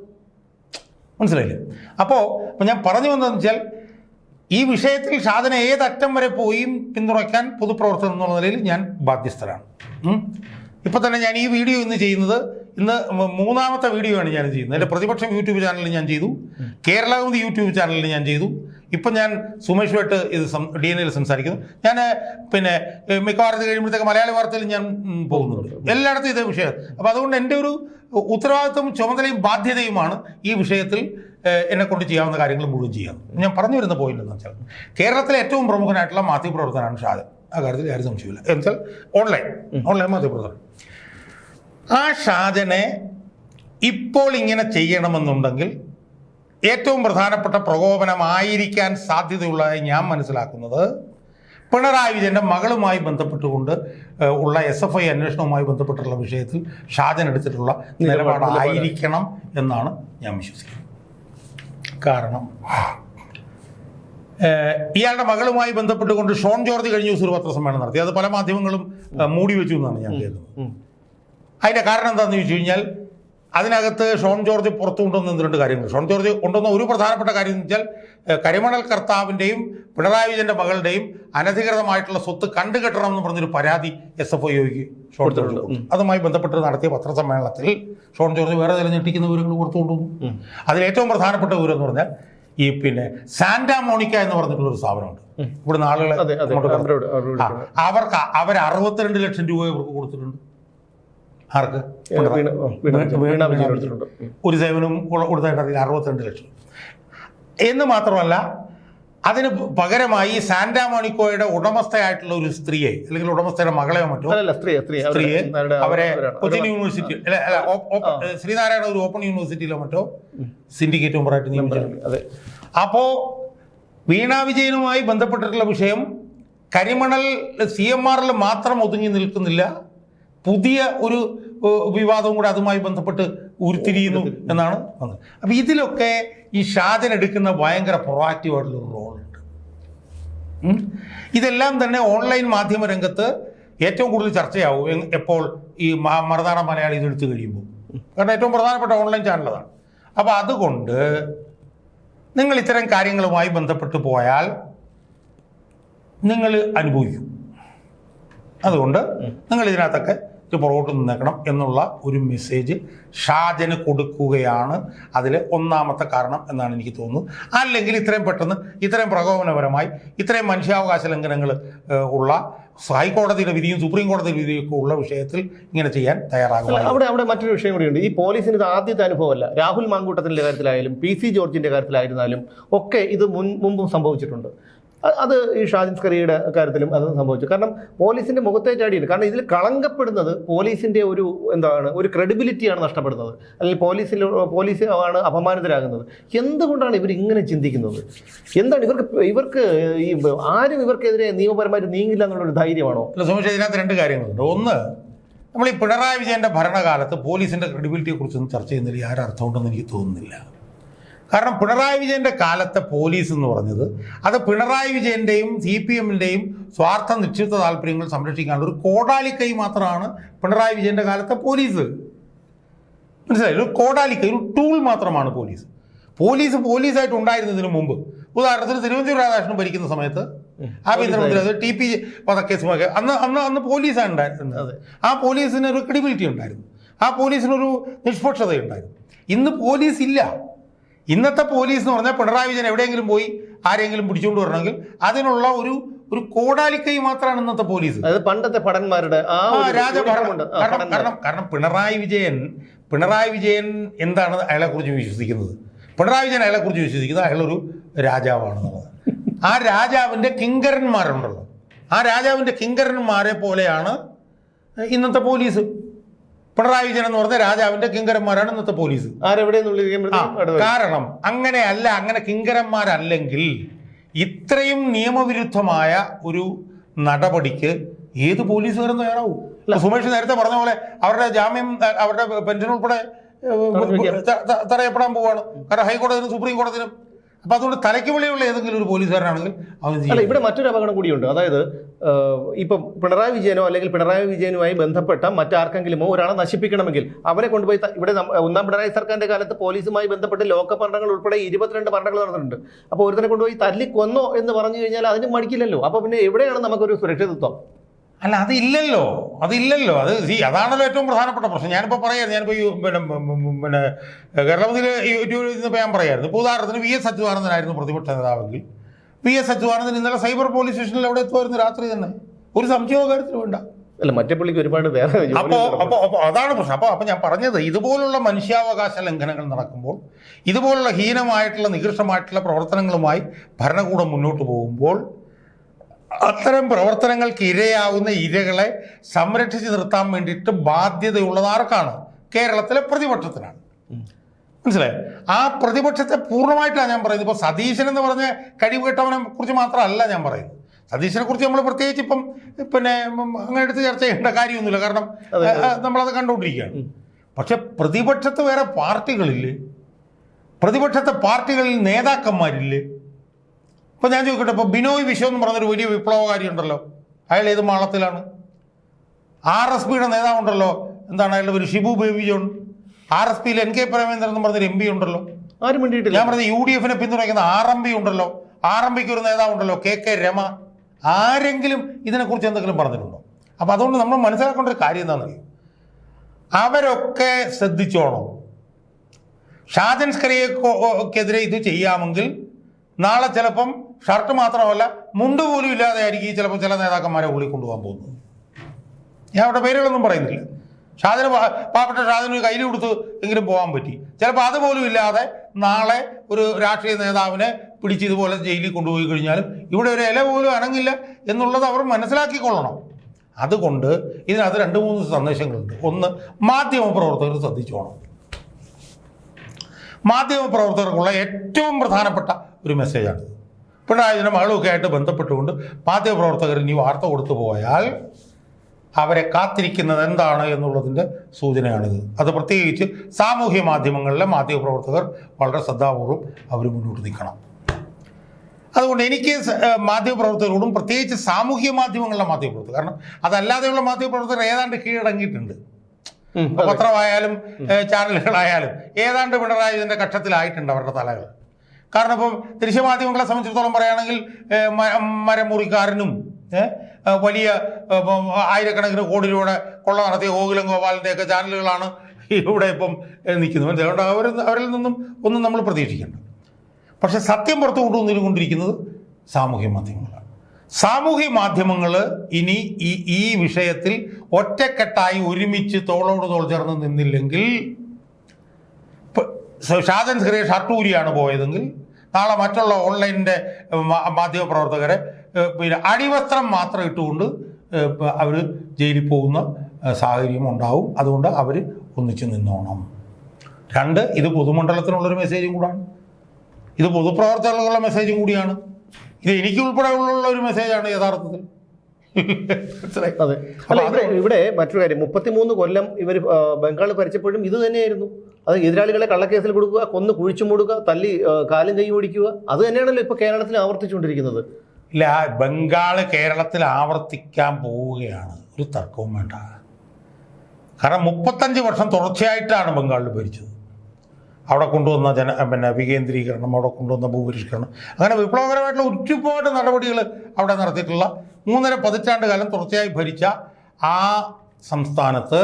മനസ്സിലായില്ലേ അപ്പോൾ അപ്പോൾ ഞാൻ പറഞ്ഞു വന്നതെന്ന് വെച്ചാൽ ഈ വിഷയത്തിൽ ഷാദന ഏതറ്റം വരെ പോയി പിന്തുണയ്ക്കാൻ പൊതുപ്രവർത്തനം എന്നുള്ള നിലയിൽ ഞാൻ ബാധ്യസ്ഥരാണ്. ഇപ്പൊ തന്നെ ഞാൻ ഈ വീഡിയോ ഇന്ന് ചെയ്യുന്നത് ഇന്ന് മൂന്നാമത്തെ വീഡിയോ ആണ് ഞാൻ ചെയ്യുന്നത്. എന്റെ പ്രതിപക്ഷം യൂട്യൂബ് ചാനലിൽ ഞാൻ ചെയ്തു. കേരളാവതി യൂട്യൂബ് ചാനലിൽ ഞാൻ ചെയ്തു. ഇപ്പം ഞാൻ സുമേഷുമായിട്ട് ഇത് ഡി എൻ എയിൽ സംസാരിക്കുന്നു. ഞാൻ പിന്നെ മിക്കവാറത്ത് കഴിയുമ്പോഴത്തേക്ക് മലയാളി വാർത്തയിൽ ഞാൻ പോകുന്നുണ്ട്. എല്ലായിടത്തും ഇതേ വിഷയം. അപ്പോൾ അതുകൊണ്ട് എന്റെ ഒരു ഉത്തരവാദിത്വം ചുമതലയും ബാധ്യതയുമാണ് ഈ വിഷയത്തിൽ എന്നെ കൊണ്ട് ചെയ്യാവുന്ന കാര്യങ്ങൾ മുഴുവൻ ചെയ്യാം ഞാൻ പറഞ്ഞു വരുന്ന പോയിന്റ് എന്ന് വെച്ചാൽ കേരളത്തിലെ ഏറ്റവും പ്രമുഖനായിട്ടുള്ള മാധ്യമപ്രവർത്തനാണ് ഷാജൻ. ആ കാര്യത്തിൽ ആരും സംശയമില്ല എന്നുവെച്ചാൽ ഓൺലൈൻ ഓൺലൈൻ മാധ്യമപ്രവർത്തനം ആ ഷാജനെ ഇപ്പോൾ ഇങ്ങനെ ചെയ്യണമെന്നുണ്ടെങ്കിൽ ഏറ്റവും പ്രധാനപ്പെട്ട പ്രകോപനമായിരിക്കാൻ സാധ്യതയുള്ളതായി ഞാൻ മനസ്സിലാക്കുന്നത് പിണറായി വിജയന്റെ മകളുമായി ബന്ധപ്പെട്ടുകൊണ്ട് ഉള്ള എസ് എഫ് ഐ അന്വേഷണവുമായി ബന്ധപ്പെട്ടുള്ള വിഷയത്തിൽ ഷാജൻ എടുത്തിട്ടുള്ള നിലപാടായിരിക്കണം എന്നാണ് ഞാൻ വിശ്വസിക്കുന്നത്. കാരണം ഇയാളുടെ മകളുമായി ബന്ധപ്പെട്ടുകൊണ്ട് ഷോൺ ജോർജ് കഴിഞ്ഞ ദിവസം ഒരു പത്രസമ്മേളനം നടത്തി. അത് പല മാധ്യമങ്ങളും മൂടി വെച്ചു എന്നാണ് ഞാൻ കേൾക്കുന്നത് അതിന്റെ കാരണം എന്താണെന്ന് ചോദിച്ചു കഴിഞ്ഞാൽ അതിനകത്ത് ഷോൺ ജോർജ് പുറത്തു കൊണ്ടുവന്ന രണ്ട് കാര്യങ്ങൾ. ഷോൺ ജോർജ് കൊണ്ടുവന്ന ഒരു പ്രധാനപ്പെട്ട കാര്യം എന്ന് വെച്ചാൽ കരിമണൽ കർത്താവിന്റെയും പിണറായി വിജയന്റെ മകളുടെയും അനധികൃതമായിട്ടുള്ള സ്വത്ത് കണ്ടുകെട്ടണം എന്ന് പറഞ്ഞൊരു പരാതി എസ് എഫ് ഐക്ക് ഷോൺ ജോർജ്. അതുമായി ബന്ധപ്പെട്ട് നടത്തിയ പത്രസമ്മേളനത്തിൽ ഷോൺ ജോർജ് വേറെ ചില ഞെട്ടിക്കുന്ന വിവരങ്ങൾ പുറത്തു കൊണ്ടുവന്നു അതിൽ ഏറ്റവും പ്രധാനപ്പെട്ട വിവരം എന്ന് പറഞ്ഞാൽ ഈ പിന്നെ സാന്റാ മോണിക്ക എന്ന് പറഞ്ഞിട്ടുള്ള ഒരു സ്ഥാപനമുണ്ട്. ഇവിടെ ആളുകളെ അവർക്ക് അവർ അറുപത്തിരണ്ട് ലക്ഷം രൂപ ഇവർക്ക് കൊടുത്തിട്ടുണ്ട്. ആർക്ക്. ഒരു സേവനം കൊടുത്തായിട്ട് അറിയില്ല അറുപത്തിരണ്ട് ലക്ഷം. എന്ന് മാത്രമല്ല അതിന് പകരമായി സാന്റാ മോണിക്കോയുടെ ഉടമസ്ഥയായിട്ടുള്ള ഒരു സ്ത്രീയെ അല്ലെങ്കിൽ ഉടമസ്ഥയുടെ മകളെ മറ്റോ സ്ത്രീയെ അവരെ. കൊച്ചിൻ യൂണിവേഴ്സിറ്റി അല്ല അല്ല ശ്രീനാരായണ ഒരു ഓപ്പൺ യൂണിവേഴ്സിറ്റിയിലോ മറ്റോ സിൻഡിക്കേറ്റ് മെമ്പറായിട്ട് നിയമിച്ചിട്ടുണ്ട് അതെ. അപ്പോ വീണ വിജയനുമായി ബന്ധപ്പെട്ടിട്ടുള്ള വിഷയം കരിമണൽ സി എം ആറിൽ മാത്രം ഒതുങ്ങി നിൽക്കുന്നില്ല. പുതിയ ഒരു വിവാദവും കൂടെ അതുമായി ബന്ധപ്പെട്ട് ഉരുത്തിരിയുന്നു എന്നാണ് വന്നത്. അപ്പൊ ഇതിലൊക്കെ ഈ ഷാജൻ എടുക്കുന്ന ഭയങ്കര പ്രൊവാക്റ്റീവ് ആയിട്ടുള്ള ഒരു റോളുണ്ട് ഇതെല്ലാം തന്നെ ഓൺലൈൻ മാധ്യമ രംഗത്ത് ഏറ്റവും കൂടുതൽ ചർച്ചയാവും. എപ്പോൾ ഈ മറുനാടൻ മലയാളി ഇത് എടുത്തു കഴിയുമ്പോൾ. കാരണം ഏറ്റവും പ്രധാനപ്പെട്ട ഓൺലൈൻ ചാനൽ അതാണ്. അപ്പോൾ അതുകൊണ്ട് നിങ്ങൾ ഇത്തരം കാര്യങ്ങളുമായി ബന്ധപ്പെട്ട് പോയാൽ നിങ്ങൾ അനുഭവിക്കും. അതുകൊണ്ട് നിങ്ങൾ ഇതിനകത്തൊക്കെ ഇത് പുറകോട്ട് നിന്നേക്കണം എന്നുള്ള ഒരു മെസ്സേജ് ഷാജന് കൊടുക്കുകയാണ്. അതിൽ ഒന്നാമത്തെ കാരണം എന്നാണ് എനിക്ക് തോന്നുന്നത്. അല്ലെങ്കിൽ ഇത്രയും പെട്ടെന്ന് ഇത്രയും പ്രകോപനപരമായി ഇത്രയും മനുഷ്യാവകാശ ലംഘനങ്ങൾ ഉള്ള ഹൈക്കോടതിയുടെ വിധിയും സുപ്രീം കോടതിയുടെ വിധിയും ഒക്കെ ഉള്ള വിഷയത്തിൽ ഇങ്ങനെ ചെയ്യാൻ തയ്യാറാകും അവിടെ അവിടെ മറ്റൊരു വിഷയം കൂടിയുണ്ട് ഈ പോലീസിന് ഇത് ആദ്യത്തെ അനുഭവമല്ല. രാഹുൽ മാങ്കൂട്ടത്തിന്റെ കാര്യത്തിലായാലും പി സി ജോർജിന്റെ കാര്യത്തിലായിരുന്നാലും ഒക്കെ ഇത് മുൻ മുമ്പും സംഭവിച്ചിട്ടുണ്ട്. അത് ഈ ഷാജിൻ സ്കറിയുടെ കാര്യത്തിലും അത് സംഭവിച്ചു. കാരണം പോലീസിന്റെ മുഖത്തെ ചാടിയിട്ട് കാരണം ഇതിൽ കളങ്കപ്പെടുന്നത് പോലീസിന്റെ ഒരു എന്താണ് ഒരു ക്രെഡിബിലിറ്റിയാണ് നഷ്ടപ്പെടുന്നത്. അല്ലെങ്കിൽ പോലീസിൽ പോലീസ് ആണ് അപമാനിതരാകുന്നത്. എന്തുകൊണ്ടാണ് ഇവർ ഇങ്ങനെ ചിന്തിക്കുന്നത്? എന്താണ് ഇവർക്ക് ഇവർക്ക് ഈ ആരും ഇവർക്കെതിരെ നിയമപരമായിട്ട് നീങ്ങില്ല എന്നുള്ളൊരു ധൈര്യമാണോ? ഇതിനകത്ത് രണ്ട് കാര്യങ്ങളുണ്ട്. ഒന്ന് നമ്മൾ ഈ പിണറായി വിജയന്റെ ഭരണകാലത്ത് പോലീസിന്റെ ക്രെഡിബിലിറ്റിയെ കുറിച്ചൊന്നും ചർച്ച ചെയ്യുന്നതിൽ ആരും അർത്ഥമുണ്ടെന്ന് എനിക്ക് തോന്നുന്നില്ല. കാരണം പിണറായി വിജയന്റെ കാലത്തെ പോലീസ് എന്ന് പറഞ്ഞത് അത് പിണറായി വിജയന്റെയും സി പി എമ്മിന്റെയും സ്വാർത്ഥ നിക്ഷിപ്ത താല്പര്യങ്ങൾ സംരക്ഷിക്കാനുള്ള ഒരു കോടാലിക്കൈ മാത്രമാണ് പിണറായി വിജയന്റെ കാലത്തെ പോലീസ്. മനസ്സിലായി ഒരു കോടാലിക്കൈ ഒരു ടൂൾ മാത്രമാണ് പോലീസ്. പോലീസ് പോലീസായിട്ട് ഉണ്ടായിരുന്നതിന് മുമ്പ് ഉദാഹരണത്തിന് തിരുവനന്തപുരം രാധാകൃഷ്ണൻ ഭരിക്കുന്ന സമയത്ത് ആഭ്യന്തരമന്ത്രി അത് ടി പി വധക്കേസുമൊക്കെ അന്ന് അന്ന് അന്ന് പോലീസാണ് ഉണ്ടായിരുന്നത്. ആ പോലീസിന് ഒരു ക്രെഡിബിലിറ്റി ഉണ്ടായിരുന്നു. ആ പോലീസിനൊരു നിഷ്പക്ഷത ഉണ്ടായിരുന്നു ഇന്ന് പോലീസ് ഇല്ല. ഇന്നത്തെ പോലീസ് എന്ന് പറഞ്ഞാൽ പിണറായി വിജയൻ എവിടെയെങ്കിലും പോയി ആരെങ്കിലും പിടിച്ചുകൊണ്ട് വരണമെങ്കിൽ അതിനുള്ള ഒരു ഒരു കോടാലിക്കൈ മാത്രമാണ് ഇന്നത്തെ പോലീസ് പണ്ടത്തെ ഭടന്മാരുടെ ആ കാരണം കാരണം കാരണം പിണറായി വിജയൻ പിണറായി വിജയൻ എന്താണ് അയാളെ കുറിച്ച് വിശ്വസിക്കുന്നത്? പിണറായി വിജയൻ അയാളെ കുറിച്ച് വിശ്വസിക്കുന്നത് അയാളൊരു രാജാവാണെന്നുള്ളത്. ആ രാജാവിന്റെ കിങ്കരന്മാരുണ്ടല്ലോ. ആ രാജാവിന്റെ കിങ്കരന്മാരെ പോലെയാണ് ഇന്നത്തെ പോലീസ് പിണറായി വിജയൻ എന്ന് പറഞ്ഞ രാജാവിന്റെ കിങ്കരന്മാരാണ് ഇന്നത്തെ പോലീസ്. കാരണം അങ്ങനെയല്ല അങ്ങനെ കിങ്കരന്മാരല്ലെങ്കിൽ ഇത്രയും നിയമവിരുദ്ധമായ ഒരു നടപടിക്ക് ഏത് പോലീസുകാരും തയ്യാറാവും? സുമേഷ് നേരത്തെ പറഞ്ഞ പോലെ അവരുടെ ജാമ്യം അവരുടെ പെൻഷൻ ഉൾപ്പെടെ തടയപ്പെടാൻ പോവാണ്. കാരണം ഹൈക്കോടതിനും സുപ്രീം കോടതിനും അപ്പൊ അതുകൊണ്ട് തലയ്ക്ക് വെളിയുള്ള ഏതെങ്കിലും ഒരു പോലീസുകാരനാണെങ്കിൽ അവൻ ഇവിടെ മറ്റൊരു അപകടം കൂടിയുണ്ട്. അതായത് ഇപ്പൊ പിണറായി വിജയനോ അല്ലെങ്കിൽ പിണറായി വിജയനുമായി ബന്ധപ്പെട്ട മറ്റാർക്കെങ്കിലുമോ ഒരാളെ നശിപ്പിക്കണമെങ്കിൽ അവരെ കൊണ്ടുപോയി ഇവിടെ ഒന്നാം പിണറായി സർക്കാരിന്റെ കാലത്ത് പോലീസുമായി ബന്ധപ്പെട്ട് ലോക മരണങ്ങൾ ഉൾപ്പെടെ ഇരുപത്തിരണ്ട് മരണങ്ങൾ നടന്നിട്ടുണ്ട്. അപ്പോൾ ഒരുത്തനെ കൊണ്ടുപോയി തല്ലി കൊന്നോ എന്ന് പറഞ്ഞു കഴിഞ്ഞാൽ അതിന് മടിക്കില്ലല്ലോ. അപ്പോൾ പിന്നെ എവിടെയാണ് നമുക്കൊരു സുരക്ഷിതത്വം? അല്ല അതില്ലല്ലോ അതില്ലല്ലോ. അത് ഈ അതാണല്ലോ ഏറ്റവും പ്രധാനപ്പെട്ട പ്രശ്നം. ഞാനിപ്പോൾ പറയാം ഞാനിപ്പോൾ പിന്നെ പിന്നെ കേരളത്തിലെ യൂട്യൂബിൽ നിന്ന് ഞാൻ പറയായിരുന്നു. ഇപ്പോൾ ഉദാഹരണത്തിന് വി എസ് അച്യുതാനന്ദനായിരുന്നു പ്രതിപക്ഷ നേതാവെങ്കിൽ. വി എസ് അച്യുതാനന്ദൻ ഇന്നലെ സൈബർ പോലീസ് സ്റ്റേഷനിൽ അവിടെ എത്തുമായിരുന്നു രാത്രി തന്നെ? ഒരു സംശയവും കാര്യത്തിലും വേണ്ട. അല്ല മറ്റേ പുള്ളിക്ക് ഒരുപാട് വേറെ അപ്പോൾ അപ്പോൾ അപ്പോൾ അതാണ് പ്രശ്നം. അപ്പോൾ അപ്പോൾ ഞാൻ പറഞ്ഞത് ഇതുപോലുള്ള മനുഷ്യാവകാശ ലംഘനങ്ങൾ നടക്കുമ്പോൾ ഇതുപോലുള്ള ഹീനമായിട്ടുള്ള നികൃഷ്ടമായിട്ടുള്ള പ്രവർത്തനങ്ങളുമായി ഭരണകൂടം മുന്നോട്ട് പോകുമ്പോൾ അത്തരം പ്രവർത്തനങ്ങൾക്ക് ഇരയാവുന്ന ഇരകളെ സംരക്ഷിച്ചു നിർത്താൻ വേണ്ടിയിട്ട് ബാധ്യതയുള്ളത് ആർക്കാണ്? കേരളത്തിലെ പ്രതിപക്ഷത്തിനാണ്. മനസ്സിലായോ? ആ പ്രതിപക്ഷത്തെ പൂർണമായിട്ടാണ് ഞാൻ പറയുന്നത്. ഇപ്പോൾ സതീശൻ എന്ന് പറഞ്ഞ കഴിവ് കെട്ടവനെ കുറിച്ച് മാത്രമല്ല ഞാൻ പറയുന്നത്. സതീശനെ കുറിച്ച് നമ്മൾ പ്രത്യേകിച്ച് ഇപ്പം പിന്നെ അങ്ങനെ എടുത്ത് ചർച്ച ചെയ്യേണ്ട കാര്യമൊന്നുമില്ല. കാരണം നമ്മളത് കണ്ടുകൊണ്ടിരിക്കുകയാണ്. പക്ഷെ പ്രതിപക്ഷത്ത് വേറെ പാർട്ടികളില്ലേ പ്രതിപക്ഷത്തെ പാർട്ടികളിൽ നേതാക്കന്മാരില്ലേ ഇപ്പം ഞാൻ ചോദിക്കട്ടെ ഇപ്പോൾ ബിനോയ് വിശ്വം എന്ന് പറഞ്ഞൊരു വലിയ വിപ്ലവകാരി ഉണ്ടല്ലോ അയാൾ ഏത് മാളത്തിലാണ്? ആർ എസ് പിയുടെ നേതാവുണ്ടല്ലോ. എന്താണ് അയാളുടെ ഒരു ഷിബു ബേബി ജോൺ. ആർ എസ് പിയിൽ എൻ കെ പ്രേമേന്ദ്രൻ എന്ന് പറഞ്ഞൊരു എം പി ഉണ്ടല്ലോ. ആരും വേണ്ടിയിട്ടില്ല ഞാൻ പറഞ്ഞ യു ഡി എഫിനെ പിന്തുണയ്ക്കുന്ന ആർ എം പി ഉണ്ടല്ലോ. ആർ എം പിക്ക് ഒരു നേതാവുണ്ടല്ലോ കെ കെ രമ. ആരെങ്കിലും ഇതിനെക്കുറിച്ച് എന്തെങ്കിലും പറഞ്ഞിട്ടുണ്ടോ? അപ്പം അതുകൊണ്ട് നമ്മൾ മനസ്സിലാക്കേണ്ട ഒരു കാര്യം എന്താണെന്നറിയോ അവരൊക്കെ ശ്രദ്ധിച്ചോണം. ഷാജൻസ്കരയെക്കെതിരെ ഇത് ചെയ്യാമെങ്കിൽ നാളെ ചിലപ്പം ഷർട്ട് മാത്രമല്ല മുണ്ട് പോലും ഇല്ലാതെ ആയിരിക്കും ചിലപ്പോൾ ചില നേതാക്കന്മാരെ ഉള്ളിൽ കൊണ്ടുപോകാൻ പോകുന്നത്. ഞാൻ അവിടെ പേരുകളൊന്നും പറയുന്നില്ല. ഷാജന് പാ- പാവപ്പെട്ട ഷാജന് കയ്യിൽ കൊടുത്ത് എങ്കിലും പോകാൻ പറ്റി. ചിലപ്പോൾ അതുപോലും ഇല്ലാതെ നാളെ ഒരു രാഷ്ട്രീയ നേതാവിനെ പിടിച്ച് ഇതുപോലെ ജയിലിൽ കൊണ്ടുപോയി കഴിഞ്ഞാലും ഇവിടെ ഒരു ഇല പോലും അനങ്ങില്ല എന്നുള്ളത് അവർ മനസ്സിലാക്കിക്കൊള്ളണം. അതുകൊണ്ട് ഇതിനകത്ത് രണ്ട് മൂന്ന് സന്ദേശങ്ങളുണ്ട്. ഒന്ന് മാധ്യമപ്രവർത്തകർ ശ്രദ്ധിച്ചോണം മാധ്യമപ്രവർത്തകർക്കുള്ള ഏറ്റവും പ്രധാനപ്പെട്ട ഒരു മെസ്സേജാണ് പിണറായി വിജയനും മകളുമൊക്കെ ആയിട്ട് ബന്ധപ്പെട്ടുകൊണ്ട് മാധ്യമപ്രവർത്തകർ ഇനി വാർത്ത കൊടുത്തു പോയാൽ അവരെ കാത്തിരിക്കുന്നത് എന്താണ് എന്നുള്ളതിന്റെ സൂചനയാണിത്. അത് പ്രത്യേകിച്ച് സാമൂഹ്യ മാധ്യമങ്ങളിലെ മാധ്യമപ്രവർത്തകർ വളരെ ശ്രദ്ധാപൂർവം അവർ മുന്നോട്ട് നിൽക്കണം. അതുകൊണ്ട് എനിക്ക് മാധ്യമപ്രവർത്തകരോടും പ്രത്യേകിച്ച് സാമൂഹ്യ മാധ്യമങ്ങളിലെ മാധ്യമപ്രവർത്തകർ കാരണം അതല്ലാതെയുള്ള മാധ്യമപ്രവർത്തകർ ഏതാണ്ട് കീഴടങ്ങിയിട്ടുണ്ട്. പത്രമായാലും ചാനലുകളായാലും ഏതാണ്ട് പിണറായി ഇതിന്റെ കക്ഷത്തിലായിട്ടുണ്ട് അവരുടെ തലകൾ. കാരണം ഇപ്പം ദൃശ്യമാധ്യമങ്ങളെ സംബന്ധിച്ചിടത്തോളം പറയുകയാണെങ്കിൽ മരം മുറിക്കാരനും വലിയ ആയിരക്കണക്കിന് കോടി രൂപയുടെ കൊള്ള നടത്തിയ ഗോകുലം ഗോപാലിന്റെ ഒക്കെ ചാനലുകളാണ് ഇവിടെ ഇപ്പം നിൽക്കുന്നത്. അതുകൊണ്ട് അവർ അവരിൽ നിന്നും ഒന്നും നമ്മൾ പ്രതീക്ഷിക്കേണ്ട. പക്ഷെ സത്യം പുറത്തു കൊണ്ടുവന്നിരിക്കുന്നത് സാമൂഹ്യ മാധ്യമങ്ങളാണ്. സാമൂഹ്യ മാധ്യമങ്ങൾ ഇനി ഈ ഈ വിഷയത്തിൽ ഒറ്റക്കെട്ടായി ഒരുമിച്ച് തോളോട് തോൾ ചേർന്ന് നിന്നില്ലെങ്കിൽ ഷാജൻ സ്ക്രിയ ഷർട്ടൂരിയാണ് പോയതെങ്കിൽ നാളെ മറ്റുള്ള ഓൺലൈനിന്റെ മാധ്യമപ്രവർത്തകരെ പിന്നെ അടിവസ്ത്രം മാത്രം ഇട്ടുകൊണ്ട് അവർ ജയിലിൽ പോകുന്ന സാഹചര്യം ഉണ്ടാവും. അതുകൊണ്ട് അവർ ഒന്നിച്ചു നിന്നോണം. രണ്ട് ഇത് പൊതുമണ്ഡലത്തിനുള്ളൊരു മെസ്സേജും കൂടാണ്. ഇത് പൊതുപ്രവർത്തകർക്കുള്ള മെസ്സേജും കൂടിയാണ്. ഇത് എനിക്ക് ഉൾപ്പെടെ ഉള്ള ഒരു മെസ്സേജാണ് യഥാർത്ഥത്തിൽ. അതെ. അല്ല ഇവിടെ ഇവിടെ മറ്റൊരു കാര്യം. മുപ്പത്തിമൂന്ന് കൊല്ലം ഇവർ ബംഗാൾ ഭരിച്ചപ്പോഴും ഇത് തന്നെയായിരുന്നു. അത് എതിരാളികളെ കള്ളക്കേസിൽ കൊടുക്കുക കൊന്ന് കുഴിച്ചു മൂടുക തല്ലി കാലും കൈ ഓടിക്കുക അത് തന്നെയാണല്ലോ ഇപ്പൊ കേരളത്തിൽ ആവർത്തിച്ചുകൊണ്ടിരിക്കുന്നത്. ഇല്ല ബംഗാൾ കേരളത്തിൽ ആവർത്തിക്കാൻ പോവുകയാണ്. ഒരു തർക്കവും വേണ്ട. കാരണം മുപ്പത്തഞ്ച് വർഷം തുടർച്ചയായിട്ടാണ് ബംഗാളിൽ ഭരിച്ചത്. അവിടെ കൊണ്ടുവന്ന ജന പിന്നെ വികേന്ദ്രീകരണം അവിടെ കൊണ്ടുവന്ന ഭൂപരിഷ്കരണം. അങ്ങനെ വിപ്ലവകരമായിട്ടുള്ള ഒരുപാട് നടപടികൾ അവിടെ നടത്തിയിട്ടുള്ള മൂന്നര പതിറ്റാണ്ട് കാലം തുടർച്ചയായി ഭരിച്ച ആ സംസ്ഥാനത്ത്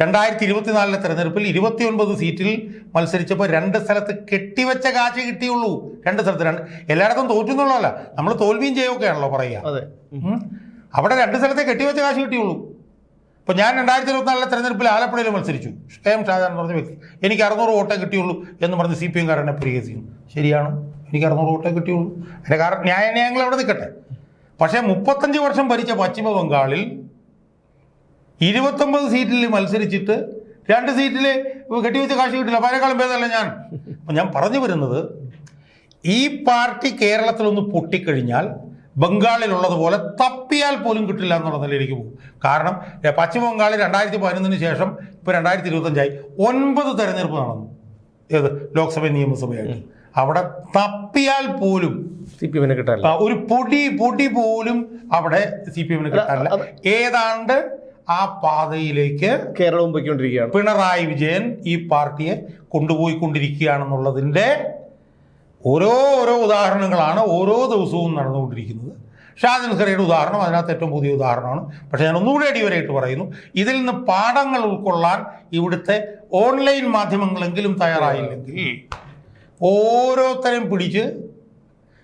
രണ്ടായിരത്തി ഇരുപത്തിനാലിലെ തെരഞ്ഞെടുപ്പിൽ ഇരുപത്തിയൊൻപത് സീറ്റിൽ മത്സരിച്ചപ്പോൾ രണ്ട് സ്ഥലത്ത് കെട്ടിവെച്ച കാശ് കിട്ടിയുള്ളൂ. രണ്ട് സ്ഥലത്ത് രണ്ട് എല്ലായിടത്തും തോറ്റുന്നുള്ളതല്ല നമ്മൾ തോൽവിയും ചെയ്യുകയൊക്കെയാണല്ലോ പറയുക. അതെ. അവിടെ രണ്ട് സ്ഥലത്തെ കെട്ടിവെച്ച കാശ് കിട്ടിയുള്ളൂ. ഇപ്പം ഞാൻ രണ്ടായിരത്തി ഇരുപത്തിനാലിലെ തെരഞ്ഞെടുപ്പിൽ ആലപ്പുഴയിൽ മത്സരിച്ചു. എം ഷാജാൻ പറഞ്ഞ വ്യക്തി. എനിക്ക് അറുന്നൂറ് വോട്ടേ കിട്ടിയുള്ളൂ എന്ന് പറഞ്ഞ് സി പി എംകാരനെ പരിഹസിക്കുന്നു ശരിയാണ്. എനിക്ക് അറുന്നൂറ് വോട്ടേ കിട്ടിയുള്ളൂ. അതിന്റെ കാരണം ന്യായന്യായങ്ങൾ അവിടെ നിൽക്കട്ടെ. പക്ഷേ മുപ്പത്തഞ്ച് വർഷം ഭരിച്ച പശ്ചിമ ബംഗാളിൽ ഇരുപത്തൊമ്പത് സീറ്റിൽ മത്സരിച്ചിട്ട് രണ്ട് സീറ്റിൽ കെട്ടിവെച്ച കാശ് കിട്ടില്ല. അതിനേക്കാളും ഭേദമല്ല ഞാൻ. ഞാൻ പറഞ്ഞു വരുന്നത് ഈ പാർട്ടി കേരളത്തിലൊന്ന് പൊട്ടിക്കഴിഞ്ഞാൽ ബംഗാളിലുള്ളതുപോലെ തപ്പിയാൽ പോലും കിട്ടില്ല എന്നുള്ള നിലയിലേക്ക് പോകും. കാരണം പശ്ചിമ ബംഗാളിൽ രണ്ടായിരത്തി പതിനൊന്നിന് ശേഷം ഇപ്പോൾ രണ്ടായിരത്തി ഇരുപത്തഞ്ചായി ഒൻപത് തെരഞ്ഞെടുപ്പ് നടന്നു. ഏത്? ലോക്സഭ നിയമസഭയായിട്ട്. അവിടെ തപ്പിയാൽ പോലും സി പി എമ്മിന് കിട്ടാനില്ല. ഒരു പൊടി പൊടി പോലും അവിടെ സി പി എമ്മിന് കിട്ടാനില്ല. ഏതാണ്ട് ആ പാതയിലേക്ക് കേരളവും പോയിക്കൊണ്ടിരിക്കുകയാണ് പിണറായി വിജയൻ ഈ പാർട്ടിയെ കൊണ്ടുപോയിക്കൊണ്ടിരിക്കുകയാണെന്നുള്ളതിന്റെ ഓരോ ഓരോ ഉദാഹരണങ്ങളാണ് ഓരോ ദിവസവും നടന്നുകൊണ്ടിരിക്കുന്നത്. ഷാജൻ ഖറയുടെ ഉദാഹരണം അതിനകത്ത് ഏറ്റവും പുതിയ ഉദാഹരണമാണ്. പക്ഷേ ഞാൻ ഒന്നുകൂടി അടിവരായിട്ട് പറയുന്നു ഇതിൽ നിന്ന് പാഠങ്ങൾ ഉൾക്കൊള്ളാൻ ഇവിടുത്തെ ഓൺലൈൻ മാധ്യമങ്ങളെങ്കിലും തയ്യാറായില്ലെങ്കിൽ ഓരോരുത്തരെയും പിടിച്ച്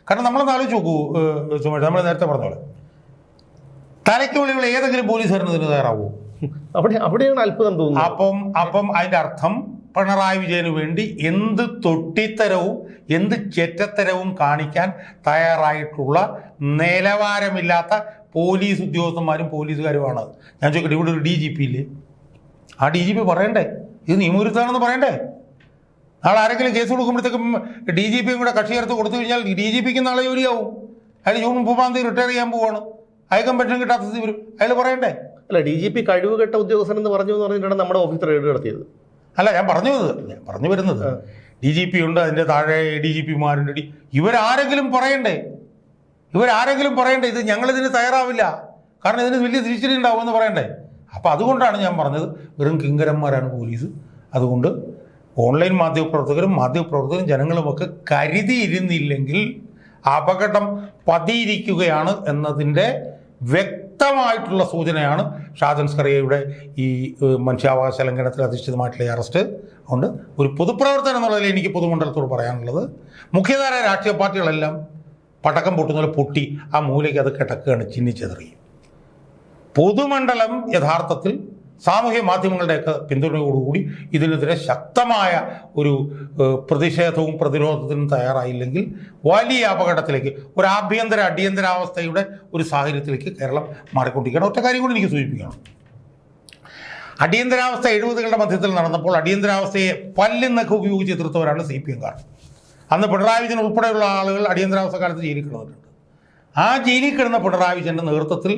കാരണം നമ്മളെ ആലോചിച്ച് നോക്കൂ ഏഹ്, സുമേഷ് നമ്മൾ നേരത്തെ പറഞ്ഞോളെ പോലെ തലയ്ക്ക് വെളികൾ ഏതെങ്കിലും പോലീസുകാരന് ഇതിന് തയ്യാറാവൂ? അവിടെ അവിടെയാണ് അത്ഭുതം തോന്നുന്നത്. അപ്പം അപ്പം അതിന്റെ അർത്ഥം പിണറായി വിജയന് വേണ്ടി എന്ത് തൊട്ടിത്തരവും എന്ത് ചെറ്റത്തരവും കാണിക്കാൻ തയ്യാറായിട്ടുള്ള നിലവാരമില്ലാത്ത പോലീസ് ഉദ്യോഗസ്ഥന്മാരും പോലീസുകാരുമാണ് ഞാൻ ചോദിക്കട്ടെ ഇവിടെ ഒരു ഡി ജി പി ഇല്ലേ? ആ ഡി ജി പി പറയണ്ടേ? ഇത് നിയമവിരുദ്ധമാണെന്ന് പറയണ്ടേ? നാളെ ആരെങ്കിലും കേസ് കൊടുക്കുമ്പോഴത്തേക്കും ഡി ജി പിയും കൂടെ കക്ഷി ചേർത്ത് കൊടുത്തു കഴിഞ്ഞാൽ ഡി ജി പിക്ക് നാളെ ജോലിയാവും. അയാൾ ജൂൺ മുപ്പതാം തീയതി റിട്ടയർ ചെയ്യാൻ പോവാണ്. അയക്കം പെൻഷൻ കിട്ടാത്ത സ്ഥിതി വരും അയാൾ പറയണ്ടേ? അല്ല ഡി ജി പി കഴിവ് കെട്ട ഉദ്യോഗസ്ഥൻ എന്ന് പറഞ്ഞു എന്ന് പറഞ്ഞിട്ടാണ് നമ്മുടെ ഓഫീസ് റെയ്ഡ് നടത്തിയത്. അല്ല ഞാൻ പറഞ്ഞു വരുന്നത് ഞാൻ പറഞ്ഞു വരുന്നത്. ഡി ജി പി ഉണ്ട് അതിന്റെ താഴെ ഡി ജി പിമാരുണ്ട് ഡി ഇവരാരെങ്കിലും പറയണ്ടേ? ഇവരാരെങ്കിലും പറയണ്ടേ? ഇത് ഞങ്ങളിതിന് തയ്യാറാവില്ല. കാരണം ഇതിന് വലിയ തിരിച്ചടി ഉണ്ടാവുമെന്ന് പറയണ്ടേ? അപ്പോൾ അതുകൊണ്ടാണ് ഞാൻ പറഞ്ഞത്. വെറും കിങ്കരന്മാരാണ് പോലീസ്. അതുകൊണ്ട് ഓൺലൈൻ മാധ്യമപ്രവർത്തകരും മാധ്യമപ്രവർത്തകരും ജനങ്ങളുമൊക്കെ കരുതിയിരുന്നില്ലെങ്കിൽ അപകടം പതിയിരിക്കുകയാണ് എന്നതിന്റെ വ്യക്തമായിട്ടുള്ള സൂചനയാണ് ഷാജൻ സ്കറിയയുടെ ഈ മനുഷ്യാവകാശ ലംഘനത്തിൽ അധിഷ്ഠിതമായിട്ടുള്ള അറസ്റ്റ്. അതുകൊണ്ട് ഒരു പൊതുപ്രവർത്തനം എന്നുള്ളതിൽ എനിക്ക് പൊതുമണ്ഡലത്തോട് പറയാനുള്ളത് മുഖ്യധാര രാഷ്ട്രീയ പാർട്ടികളെല്ലാം പടക്കം പൊട്ടുന്നതിൽ പൊട്ടി ആ മൂലയ്ക്ക് അത് കിടക്കുകയാണ് ചിന്നിച്ചെതറി പൊതുമണ്ഡലം യഥാർത്ഥത്തിൽ സാമൂഹ്യ മാധ്യമങ്ങളുടെയൊക്കെ പിന്തുണയോടുകൂടി ഇതിനെതിരെ ശക്തമായ ഒരു പ്രതിഷേധവും പ്രതിരോധത്തിനും തയ്യാറായില്ലെങ്കിൽ വലിയ അപകടത്തിലേക്ക് ഒരു ആഭ്യന്തര അടിയന്തരാവസ്ഥയുടെ ഒരു സാഹചര്യത്തിലേക്ക് കേരളം മാറിക്കൊണ്ടിരിക്കുകയാണ്. ഒറ്റ കാര്യം കൂടി എനിക്ക് സൂചിപ്പിക്കണം. അടിയന്തരാവസ്ഥ എഴുപതുകളുടെ മധ്യത്തിൽ നടന്നപ്പോൾ അടിയന്തരാവസ്ഥയെ പല്ലിന്നൊക്കെ ഉപയോഗിച്ച് എതിർത്തവരാണ് സി പി എംകാർ അന്ന് പിണറായി വിജയൻ ഉൾപ്പെടെയുള്ള ആളുകൾ അടിയന്തരാവസ്ഥ കാലത്ത് ജയിലിൽ കിടന്നിട്ടുണ്ട്. ആ ജയിലിൽ കിടന്ന പിണറായി വിജയന്റെ നേതൃത്വത്തിൽ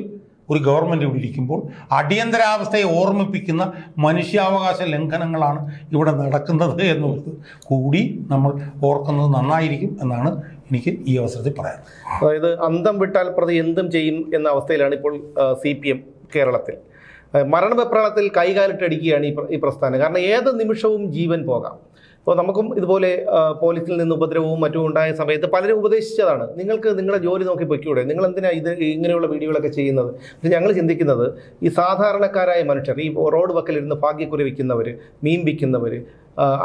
ഒരു ഗവൺമെന്റ് ഇവിടെ ഇരിക്കുമ്പോൾ അടിയന്തരാവസ്ഥയെ ഓർമ്മിപ്പിക്കുന്ന മനുഷ്യാവകാശ ലംഘനങ്ങളാണ് ഇവിടെ നടക്കുന്നത് എന്നുള്ളത് കൂടി നമ്മൾ ഓർക്കുന്നത് നന്നായിരിക്കും എന്നാണ് എനിക്ക് ഈ അവസരത്തിൽ പറയാനുള്ളത് അതായത് അന്തം വിട്ടാൽ പ്രതി എന്തും ചെയ്യും എന്ന അവസ്ഥയിലാണ് ഇപ്പോൾ സി പി എം കേരളത്തിൽ. ആ, മരണവെപ്രാളത്തിൽ കൈകാലിട്ടടിക്കുകയാണ് ഈ പ്രസ്ഥാനം. കാരണം ഏത് നിമിഷവും ജീവൻ പോകാം. അപ്പോൾ നമുക്കും ഇതുപോലെ പോലീസിൽ നിന്ന് ഉപദ്രവവും മറ്റും ഉണ്ടായ സമയത്ത് പലരും ഉപദേശിച്ചതാണ്. നിങ്ങൾക്ക് നിങ്ങളുടെ ജോലി നോക്കി പൊയ്ക്കൂടെ? നിങ്ങൾ എന്തിനാണ് ഇത് ഇങ്ങനെയുള്ള വീഡിയോകളൊക്കെ ചെയ്യുന്നത്? പക്ഷേ ഞങ്ങൾ ചിന്തിക്കുന്നത് ഈ സാധാരണക്കാരായ മനുഷ്യർ ഈ റോഡ് വക്കലിരുന്ന് ഭാഗ്യക്കുറി വിൽക്കുന്നവർ മീൻ വിൽക്കുന്നവർ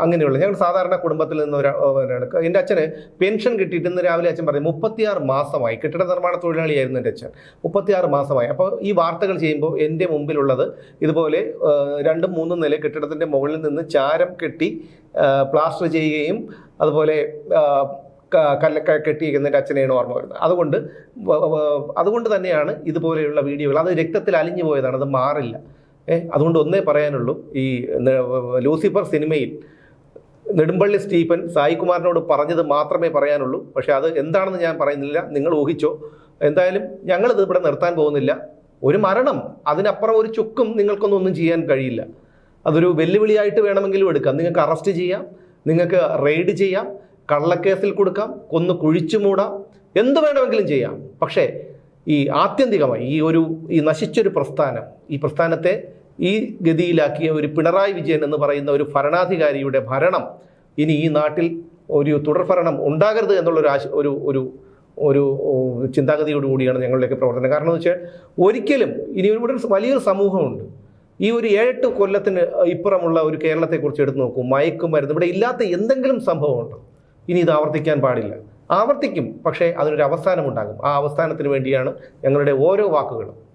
അങ്ങനെയുള്ള ഞങ്ങൾ സാധാരണ കുടുംബത്തിൽ നിന്ന് ഒരാളാണ് എന്റെ അച്ഛന് പെൻഷൻ കിട്ടിയിട്ട് ഇന്ന് രാവിലെ അച്ഛൻ പറഞ്ഞു മുപ്പത്തിയാറ് മാസമായി. കെട്ടിട നിർമ്മാണ തൊഴിലാളിയായിരുന്നു എന്റെ അച്ഛൻ. മുപ്പത്തിയാറ് മാസമായി. അപ്പോൾ ഈ വാർത്തകൾ ചെയ്യുമ്പോൾ എന്റെ മുമ്പിലുള്ളത് ഇതുപോലെ രണ്ടും മൂന്നും നില കെട്ടിടത്തിന്റെ മുകളിൽ നിന്ന് ചാരം കെട്ടി പ്ലാസ്റ്റർ ചെയ്യുകയും അതുപോലെ കല്ലൊക്കെ കെട്ടിയിരിക്കുന്ന എന്റെ അച്ഛനെയാണ് ഓർമ്മ വരുന്നത്. അതുകൊണ്ട് അതുകൊണ്ട് തന്നെയാണ് ഇതുപോലെയുള്ള വീഡിയോകൾ അത് രക്തത്തിൽ അലിഞ്ഞു പോയതാണ് അത് മാറില്ല. ഏഹ് അതുകൊണ്ട് ഒന്നേ പറയാനുള്ളൂ ഈ ലൂസിഫർ സിനിമയിൽ നെടുമ്പള്ളി സ്റ്റീഫൻ സായികുമാറിനോട് പറഞ്ഞത് മാത്രമേ പറയാനുള്ളൂ. പക്ഷേ അത് എന്താണെന്ന് ഞാൻ പറയുന്നില്ല നിങ്ങൾ ഊഹിച്ചോ. എന്തായാലും ഞങ്ങളിത് ഇവിടെ നിർത്താൻ പോകുന്നില്ല. ഒരു മരണം അതിനപ്പുറം ഒരു ചുക്കും നിങ്ങൾക്കൊന്നും ഒന്നും ചെയ്യാൻ കഴിയില്ല. അതൊരു വെല്ലുവിളിയായിട്ട് വേണമെങ്കിലും എടുക്കാം. നിങ്ങൾക്ക് അറസ്റ്റ് ചെയ്യാം നിങ്ങൾക്ക് റെയ്ഡ് ചെയ്യാം കള്ളക്കേസിൽ കൊടുക്കാം കൊന്ന് കുഴിച്ചു മൂടാം എന്ത് വേണമെങ്കിലും ചെയ്യാം. പക്ഷേ ഈ ആത്യന്തികമായി ഈ ഒരു ഈ നശിച്ചൊരു പ്രസ്ഥാനം ഈ പ്രസ്ഥാനത്തെ ഈ ഗതിയിലാക്കിയ ഒരു പിണറായി വിജയൻ എന്ന് പറയുന്ന ഒരു ഭരണാധികാരിയുടെ ഭരണം ഇനി ഈ നാട്ടിൽ ഒരു തുടർഭരണം ഉണ്ടാകരുത് എന്നുള്ളൊരു ആശ ഒരു ഒരു ഒരു ചിന്താഗതിയോടുകൂടിയാണ് ഞങ്ങളുടെയൊക്കെ പ്രവർത്തനം. കാരണം എന്ന് വെച്ചാൽ ഒരിക്കലും ഇനി ഒരു വലിയൊരു സമൂഹമുണ്ട്. ഈ ഒരു ഏഴെട്ട് കൊല്ലത്തിന് ഇപ്പുറമുള്ള ഒരു കേരളത്തെക്കുറിച്ച് എടുത്ത് നോക്കൂ. മയക്കുമരുന്ന് ഇവിടെ ഇല്ലാത്ത എന്തെങ്കിലും സംഭവമുണ്ടോ? ഇനി ഇത് ആവർത്തിക്കാൻ പാടില്ല. ആവർത്തിക്കും പക്ഷേ അതിനൊരു അവസാനം ഉണ്ടാകും. ആ അവസാനത്തിന് വേണ്ടിയാണ് ഞങ്ങളുടെ ഓരോ വാക്കുകളും.